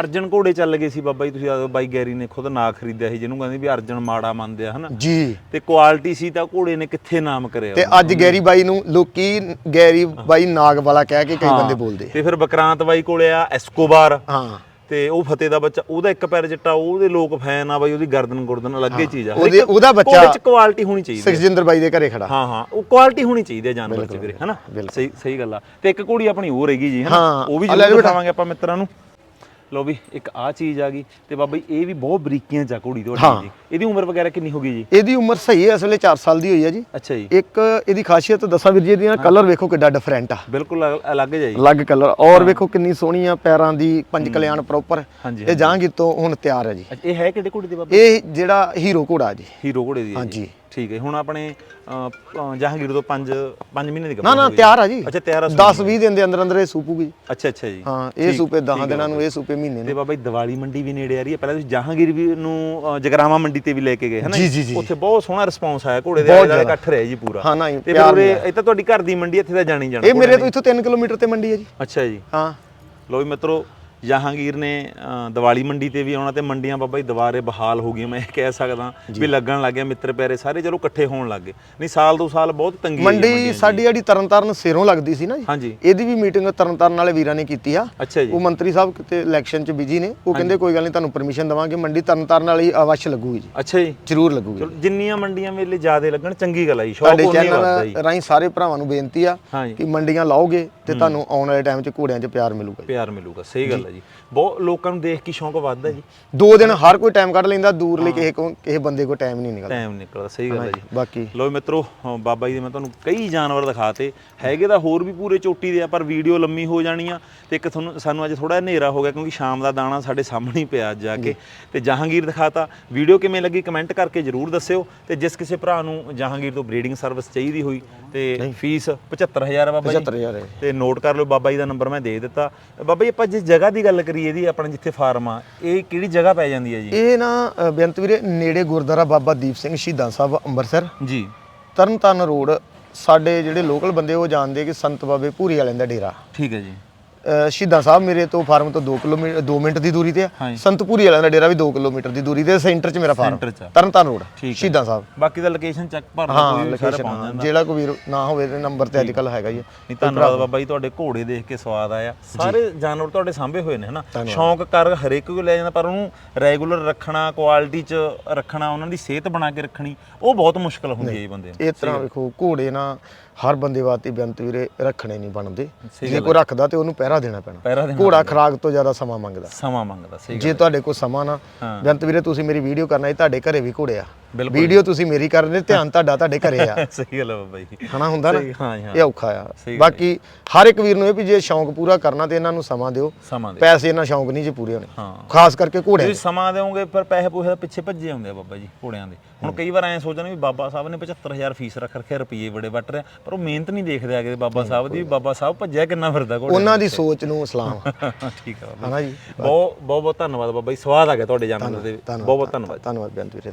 ਅਰਜਨ ਘੋੜੇ ਚੱਲ ਗਏ ਸੀ ਬਾਬਾ ਜੀ ਤੁਸੀਂ ਆਦੋ ਬਾਈ ਗੈਰੀ ਨੇ ਖੁਦ ਨਾਂ ਖਰੀਦਿਆ ਸੀ ਜਿਹਨੂੰ ਕਹਿੰਦੇ ਵੀ ਅਰਜਨ ਮਾੜਾ ਮੰਨਦੇ ਆ ਹਨਾ? ਜੀ। ਤੇ ਕੁਆਲਿਟੀ ਸੀ ਤਾਂ ਘੋੜੇ ਨੇ ਕਿੱਥੇ ਨਾਮ ਕਰਿਆ ਤੇ ਅੱਜ ਗੈਰੀ ਬਾਈ ਨੂੰ ਲੋਕੀ ਗੈਰੀ ਬਾਈ ਨਾਗ ਵਾਲਾ ਕਹਿ ਕੇ ਕਈ। ਬੰਦੇ ਬੋਲਦੇ ਤੇ ਫਿਰ ਬਕਰਾਂਤ ਬਾਈ ਕੋਲੇ ਆ ਐਸਕੋਬਾਰ। ਹਾਂ। ਤੇ ਉਹ ਫਤਿਹ ਦਾ ਬੱਚਾ ਉਹਦਾ ਇੱਕ ਪੈਰ ਚਿੱਟਾ ਉਹਦੇ ਲੋਕ ਫੈਨ ਆ ਬਾਈ ਉਹਦੀ ਗਰਦਨ ਗੁਰਦਨ ਅਲੱਗੇ ਚੀਜ਼ ਆ। ਉਹਦੇ- ਬੱਚਾ- ਘੋੜੇ ਚ ਕੁਆਲਿਟੀ ਹੋਣੀ ਚਾਹੀਦੀ ਹੈ ਸੁਖਜਿੰਦਰ ਬਾਈ ਦੇ ਘਰੇ ਖੜਾ। ਹਾਂ ਹਾਂ। ਉਹ ਕੁਆਲਿਟੀ ਹੋਣੀ ਚਾਹੀਦੀ ਹੈ ਜਾਨਵਰ ਚ ਵੀਰੇ ਹਨਾ? ਸਹੀ ਸਹੀ ਗੱਲ ਆ। ਤੇ ਇੱਕ ਘੋੜੀ ਆਪਣੀ ਹੋਰ ਹੈਗੀ ਜੀ ਹਨਾ? ਉਹ ਵੀ ਜ਼ਰੂਰ। ਦਿਖਾਵਾਂਗੇ ਆਪਾਂ ਮਿੱਤਰਾਂ ਨੂੰ। ਲੋ ਵੀ ਇੱਕ ਆ ਚੀਜ਼ ਆ ਗਈ ਤੇ ਬਾਬਾ ਜੀ ਇਹ ਵੀ ਬਹੁਤ ਬਰੀਕੀਆਂ ਚ ਆ ਘੋੜੀ। ਤੁਹਾਡੀ ਜੀ। ਇਹਦੀ ਉਮਰ ਵਗੈਰਾ ਕਿੰਨੀ ਹੋ ਗਈ ਜੀ? ਇਹਦੀ ਉਮਰ ਸਹੀ ਹੈ ਇਸ ਵੇਲੇ 4 ਸਾਲ ਦੀ ਹੋਈ ਹੈ ਜੀ। ਅੱਛਾ ਜੀ। ਇੱਕ ਇਹਦੀ ਖਾਸੀਅਤ ਦੱਸਾਂ ਵੀਰ ਜੀ ਇਹਦੀ ਕਲਰ ਵੇਖੋ ਕਿੱਡਾ ਡਿਫਰੈਂਟ ਆ। ਬਿਲਕੁਲ ਅਲ- ਅਲੱਗ ਜਿਹਾ ਜੀ। ਅਲੱਗ ਕਲਰ। ਔਰ ਵੇਖੋ ਕਿੰਨੀ ਸੋਹਣੀ ਆ ਪੈਰਾਂ ਦੀ ਪੰਜ ਕਲਿਆਣ ਪ੍ਰੋਪਰ ਇਹ ਜਹਾਂਗੀਰ ਤੋਂ ਹੁਣ ਤਿਆਰ ਹੈ ਜੀ। ਇਹ ਹੈ ਕਿਹੜੇ ਘੋੜੀ ਦੇ ਬਾਬਾ ਇਹ ਜਿਹੜਾ ਹੀਰੋ ਘੋੜਾ ਜੀ। ਹੀਰੋ ਘੋੜੇ ਦੀ ਹਾਂਜੀ। ਠੀਕ ਹੈ ਹੁਣ ਆਪਣੇ ਅ, ਅ, ਜਹਾਂਗੀਰ ਤੋਂ 5 5 ਮਹੀਨੇ ਦੀ ਨਾ ਨਾ। ਤਿਆਰ ਆ ਜੀ। ਅੱਛਾ ਤਿਆਰ ਆ 10 20 ਦਿਨ ਦੇ ਅੰਦਰ ਅੰਦਰ ਇਹ ਸੂਪੂਗੀ ਅੱਛਾ ਅੱਛਾ ਜੀ। ਹਾਂ ਇਹ ਸੂਪੇ 10 ਦਿਨਾਂ ਨੂੰ ਇਹ ਸੂਪੇ ਮਹੀਨੇ ਤੇ ਨੂੰ। ਬਾਬਾ ਜੀ ਦੀਵਾਲੀ ਮੰਡੀ ਵੀ ਨੇੜੇ ਆ ਰਹੀ ਹੈ। ਪਹਿਲਾਂ ਤੁਸੀਂ ਜਹਾਂਗੀਰ ਵੀ ਨੂੰ ਅ, ਜਗਰਾਵਾਂ ਮੰਡੀ ਤੇ ਵੀ ਲੈ ਕੇ ਗਏ ਹੈ ਨਾ ਜੀ, ਜੀ, ਜੀ। ਉੱਥੇ ਬਹੁਤ ਸੋਹਣਾ ਰਿਸਪੌਂਸ ਆਇਆ ਘੋੜੇ ਦੇ ਬਹੁਤ ਆਲੇ ਦੁਆਲੇ ਜ਼ਿਆਦਾ। ਇਕੱਠ ਰਿਹਾ ਜੀ ਪੂਰਾ। ਹਾਂ, ਨਾ ਜੀ, ਤੇ ਪਿਆਰ ਮਿਲਿਆ। ਇਹ ਤਾਂ ਤੁਹਾਡੀ ਘਰ ਦੀ ਮੰਡੀ ਇੱਥੇ ਤਾਂ ਜਾਣੀ ਜਾਣਾ। ਇਹ ਮੇਰੇ ਤੋਂ ਇੱਥੋਂ 3 ਕਿਲੋਮੀਟਰ ਤੇ ਮੰਡੀ ਹੈ ਜੀ। ਅੱਛਾ ਜੀ। ਹਾਂ। ਲੋ ਵੀ ਮਿੱਤਰੋ ਜਹਾਂਗੀਰ ਨੇ ਦੀਵਾਲੀ ਮੰਡੀ ਤੇ ਵੀ ਆਉਣਾ ਤੇ ਮੰਡੀਆਂ ਬਾਬਾ ਜੀ ਦੁਬਾਰੇ ਬਹਾਲ ਹੋ ਗਈਆਂ ਮੈਂ ਇਹ ਕਹਿ ਸਕਦਾ ਵੀ ਲੱਗਣ ਲੱਗ ਗਿਆ ਮਿੱਤਰ ਪਿਆਰੇ ਸਾਰੇ ਚਲੋ ਇਕੱਠੇ ਹੋਣ ਲੱਗ ਗਏ। ਨਹੀਂ ਸਾਲ ਦੋ ਸਾਲ ਬਹੁਤ ਤੰਗੀ ਮੰਡੀ। ਸਾਡੀ ਜਿਹੜੀ ਤਰਨਤਾਰਨ ਸਿਰੋਂ ਲੱਗਦੀ ਸੀ ਨਾ ਜੀ ਇਹਦੀ ਵੀ ਮੀਟਿੰਗ ਤਰਨਤਾਰਨ ਵਾਲੇ ਵੀਰਾਂ ਨੇ ਕੀਤੀ ਆ। ਉਹ ਮੰਤਰੀ ਸਾਹਿਬ ਕਿਤੇ ਇਲੈਕਸ਼ਨ 'ਚ ਬਿਜ਼ੀ ਨੇ ਉਹ ਕਹਿੰਦੇ ਕੋਈ ਗੱਲ ਨਹੀਂ ਤੁਹਾਨੂੰ ਪਰਮਿਸ਼ਨ ਦਵਾਂਗੇ ਮੰਡੀ ਤਰਨਤਾਰਨ ਵਾਲੀ ਅਵਸ਼ ਲੱਗੂਗੀ ਜੀ। ਅੱਛਾ ਜੀ। ਜ਼ਰੂਰ ਲੱਗੂਗੀ। ਜਿੰਨੀਆਂ ਮੰਡੀਆਂ ਮੇਲੇ ਜ਼ਿਆਦੇ ਲੱਗਣ ਚੰਗੀ ਗੱਲ ਆ ਜੀ ਸ਼ੌਕ ਉਹਨੇ ਵੱਧਦਾ ਜੀ। ਰਾਹੀਂ ਸਾਰੇ ਭਰਾਵਾਂ ਨੂੰ ਬੇਨਤੀ ਆ ਕਿ ਮੰਡੀਆਂ ਲਾਓਗੇ ਤੇ ਤੁਹਾਨੂੰ ਆਉਣ ਵਾਲੇ ਟਾਈਮ 'ਚ ਘੋੜਿਆਂ 'ਚ ਪਿਆਰ ਮਿਲੂਗਾ। ਪਿਆਰ ਮਿਲੂਗਾ ਸਹੀ ਗੱਲ ਹੈ ਜੀ। ਬਹੁਤ ਲੋਕਾਂ ਨੂੰ ਦੇਖ ਕੇ ਸ਼ੌਂਕ ਵੱਧਦਾ ਜੀ। ਦੋ ਦਿਨ ਹਰ ਕੋਈ ਟਾਈਮ ਕੱਢ ਲੈਂਦਾ ਦੂਰ ਲਈ ਕਿਸੇ ਕੋ ਕਿਸੇ ਬੰਦੇ ਕੋਲ ਟਾਈਮ ਨਹੀਂ ਨਿਕਲਦਾ। ਟਾਈਮ ਨਿਕਲਦਾ ਸਹੀ ਗੱਲ ਹੈ ਜੀ। ਬਾਕੀ ਲੋ ਮਿੱਤਰੋ ਹਾਂ, ਬਾਬਾ ਜੀ ਦੇ ਮੈਂ ਤੁਹਾਨੂੰ ਕਈ ਜਾਨਵਰ ਦਿਖਾਤੇ। ਹੈਗੇ ਤਾਂ ਹੋਰ ਵੀ ਪੂਰੇ ਚੋਟੀ ਦੇ ਆ ਪਰ ਵੀਡੀਓ ਲੰਮੀ ਹੋ ਜਾਣੀ ਆ ਤੇ ਇੱਕ ਤੁਹਾਨੂੰ ਸਾਨੂੰ ਅੱਜ ਥੋੜਾ ਹਨੇਰਾ ਹੋ ਗਿਆ ਕਿਉਂਕਿ ਸ਼ਾਮ ਦਾ ਦਾਣਾ ਸਾਡੇ ਸਾਹਮਣੇ ਹੀ ਪਿਆ ਅੱਜ ਜਾ ਕੇ। ਤੇ ਜਹਾਂਗੀਰ ਦਿਖਾਤਾ। ਵੀਡੀਓ ਕਿਵੇਂ ਲੱਗੀ ਕਮੈਂਟ ਕਰਕੇ ਜਰੂਰ ਦੱਸਿਓ। ਤੇ ਜਿਸ ਕਿਸੇ ਭਰਾ ਨੂੰ ਜਹਾਂਗੀਰ ਤੋਂ ਬਰੀਡਿੰਗ ਸਰਵਿਸ ਚਾਹੀਦੀ ਹੋਈ ਤੇ ਫੀਸ 75000 ਬਾਬਾ ਜੀ। 75000 ਹੈ। ਤੇ ਨੋਟ ਕਰ ਲਓ ਬਾਬਾ ਜੀ ਦਾ ਨੰਬਰ ਮੈਂ ਦੇ ਦਿੱਤਾ। ਬਾਬਾ ਜੀ ਆਪਾਂ ਜਿਸ ਜਗ੍ਹਾ ਦੀ ਗੱਲ ਕਰੀਏ ਇਹਦੀ ਆਪਣਾ ਜਿੱਥੇ ਫਾਰਮ ਆ ਇਹ ਕਿਹੜੀ ਜਗ੍ਹਾ ਪੈ ਜਾਂਦੀ ਹੈ ਜੀ? ਇਹ ਨਾ ਅ, ਬੇਅੰਤ ਵੀਰੇ ਨੇੜੇ ਗੁਰਦੁਆਰਾ ਬਾਬਾ ਦੀਪ ਸਿੰਘ ਸ਼ਹੀਦਾਂ ਸਾਹਿਬ ਅੰਮ੍ਰਿਤਸਰ। ਜੀ। ਤਰਨਤਾਰਨ ਰੋਡ ਸਾਡੇ ਜਿਹੜੇ ਲੋਕਲ ਬੰਦੇ ਉਹ ਜਾਣਦੇ ਕਿ ਸੰਤ ਬਾਬੇ ਭੂਰੀ ਵਾਲਿਆਂ ਦਾ ਡੇਰਾ। ਠੀਕ ਹੈ ਜੀ। ਸ਼ਹੀਦਾਂ ਸਾਹਿਬ ਮੇਰੇ ਤੋਂ ਫਾਰਮ ਤੋਂ 2 ਕਿਲੋਮੀਟਰ 2 ਮਿੰਟ ਦੀ ਦੂਰੀ ਤੇ ਆ। ਸੰਤਪੁਰੀ ਵਾਲਿਆਂ ਦਾ ਡੇਰਾ ਵੀ 2 ਕਿਲੋਮੀਟਰ ਦੀ ਦੂਰੀ ਤੇ ਸੈਂਟਰ 'ਚ ਮੇਰਾ ਫਾਰਮ। ਤਰਨਤਾਰਨ ਰੋਡ ਹੈ। ਸ਼ਹੀਦਾਂ ਸਾਹਿਬ। ਬਾਕੀ ਦਾ ਲੋਕੇਸ਼ਨ ਚੈੱਕ ਭਰ ਲਓ ਹਾਂ ਕੋਈ ਲੋਕੇਸ਼ਨ ਜਿਹੜਾ ਕੋਈ ਵੀਰ ਨਾ ਹੋਵੇ ਤੇ ਨੰਬਰ ਤੇ ਅੱਜ ਕੱਲ ਹੈਗਾ ਜੀ ਨਹੀਂ ਧੰਨਵਾਦ ਬਾਬਾ ਜੀ ਤੁਹਾਡੇ ਘੋੜੇ ਦੇਖ ਕੇ ਸਵਾਦ ਆਇਆ। ਸਾਰੇ ਜਾਨਵਰ ਤੁਹਾਡੇ ਸਾਂਭੇ ਹੋਏ ਨੇ ਹਨਾ? ਸ਼ੌਂਕ ਕਰ ਹਰੇਕ ਕੋਈ ਲੈ ਜਾਂਦਾ ਪਰ ਉਹਨੂੰ ਰੈਗੂਲਰ ਰੱਖਣਾ ਕੁਆਲਿਟੀ ਚ ਰੱਖਣਾ ਉਹਨਾਂ ਦੀ ਸਿਹਤ ਬਣਾ ਕੇ ਰੱਖਣੀ ਉਹ ਬਹੁਤ ਮੁਸ਼ਕਲ ਹੁੰਦੀ ਹੈ ਜੀ ਬੰਦੇ ਨੂੰ। ਇਸ ਤਰ੍ਹਾਂ ਵੇਖੋ ਘੋੜੇ ਨਾ ਹਰ ਬੰਦੇ ਵਾਸਤੇ ਬੇਅੰਤ ਵੀਰੇ ਰੱਖਣੇ ਨਹੀਂ ਬਣਦੇ। ਜੇ ਕੋਈ ਰੱਖਦਾ ਤੇ ਉਹਨੂੰ ਪਹਿਰਾ ਦੇਣਾ ਪੈਣਾ। ਘੋੜਾ ਖਰਾਕ ਤੋਂ ਜ਼ਿਆਦਾ ਸਮਾਂ ਮੰਗਦਾ। ਸਮਾਂ ਮੰਗਦਾ ਸਹੀ ਜੇ ਤੁਹਾਡੇ ਕੋਲ ਸਮਾਂ ਨਾ। ਬੇਅੰਤ ਵੀਰੇ ਤੁਸੀਂ ਮੇਰੀ ਵੀਡੀਓ ਕਰਨਾ ਹੈ ਤੁਹਾਡੇ ਘਰੇ ਵੀ ਘੋੜੇ ਆ। ਵੀਡੀਓ ਤੁਸੀਂ ਮੇਰੀ ਕਰ ਰਹੇ ਧਿਆਨ ਤੁਹਾਡਾ ਤੁਹਾਡੇ ਘਰੇ ਆ। ਸਹੀ ਗੱਲ ਬਾਬਾ ਜੀ। ਹਨਾ ਹੁੰਦਾ ਨਾ। ਇਹ ਔਖਾ ਆ। ਬਾਕੀ ਹਰ ਇੱਕ ਵੀਰ ਨੂੰ ਇਹ ਵੀ ਜੇ ਸ਼ੌਂਕ ਪੂਰਾ ਕਰਨਾ ਤੇ ਇਹਨਾਂ ਨੂੰ ਸਮਾਂ ਦਿਓ। ਪੈਸੇ ਇਹਨਾਂ ਸ਼ੌਂਕ ਨਹੀਂ ਜੇ ਪੂਰੇ ਹੋਣੇ। ਖਾਸ ਕਰਕੇ ਘੋੜੇ ਤੁਸੀਂ ਸਮਾਂ ਦੇਵੋਗੇ ਫਿਰ ਪੈਸੇ ਪੂਸੇ ਦਾ ਪਿੱਛੇ ਭੱਜੇ ਹੁੰਦੇ ਆ ਬਾਬਾ ਜੀ ਘੋੜਿਆਂ ਦੇ। ਹੁਣ ਕਈ ਵਾਰ ਐਂ ਸੋਚਣ ਵੀ ਬਾਬਾ ਸਾਹਿਬ ਨੇ 75000 ਫੀਸ ਰੱਖ ਰੱਖਿਆ ਰੁਪਏ ਬੜੇ ਵੱਟ ਰਿਹਾ ਪਰ ਉਹ ਮਿਹਨਤ ਨਹੀਂ ਦੇਖਦੇ ਆਗੇ ਬਾਬਾ ਸਾਹਿਬ ਦੀ ਬਾਬਾ ਸਾਹਿਬ ਭੱਜਿਆ ਕਿੰਨਾ ਫਿਰਦਾ ਘੋੜੇ ਉਹਨਾਂ ਦੀ ਸੋਚ ਨੂੰ ਸਲਾਮ। ਠੀਕ ਆ ਬਾਬਾ। ਜੀ? ਬਹੁਤ ਬਹੁਤ ਧੰਨਵਾਦ ਬਾਬਾ ਜੀ ਸਵਾਦ ਆ ਗਿਆ ਤੁਹਾਡੇ ਜਾਨਵਰ ਦੇ ਬਹੁਤ ਬਹੁਤ ਧੰਨਵਾਦ। ਧੰਨਵਾਦ ਬੇਅੰਤ ਵੀਰੇ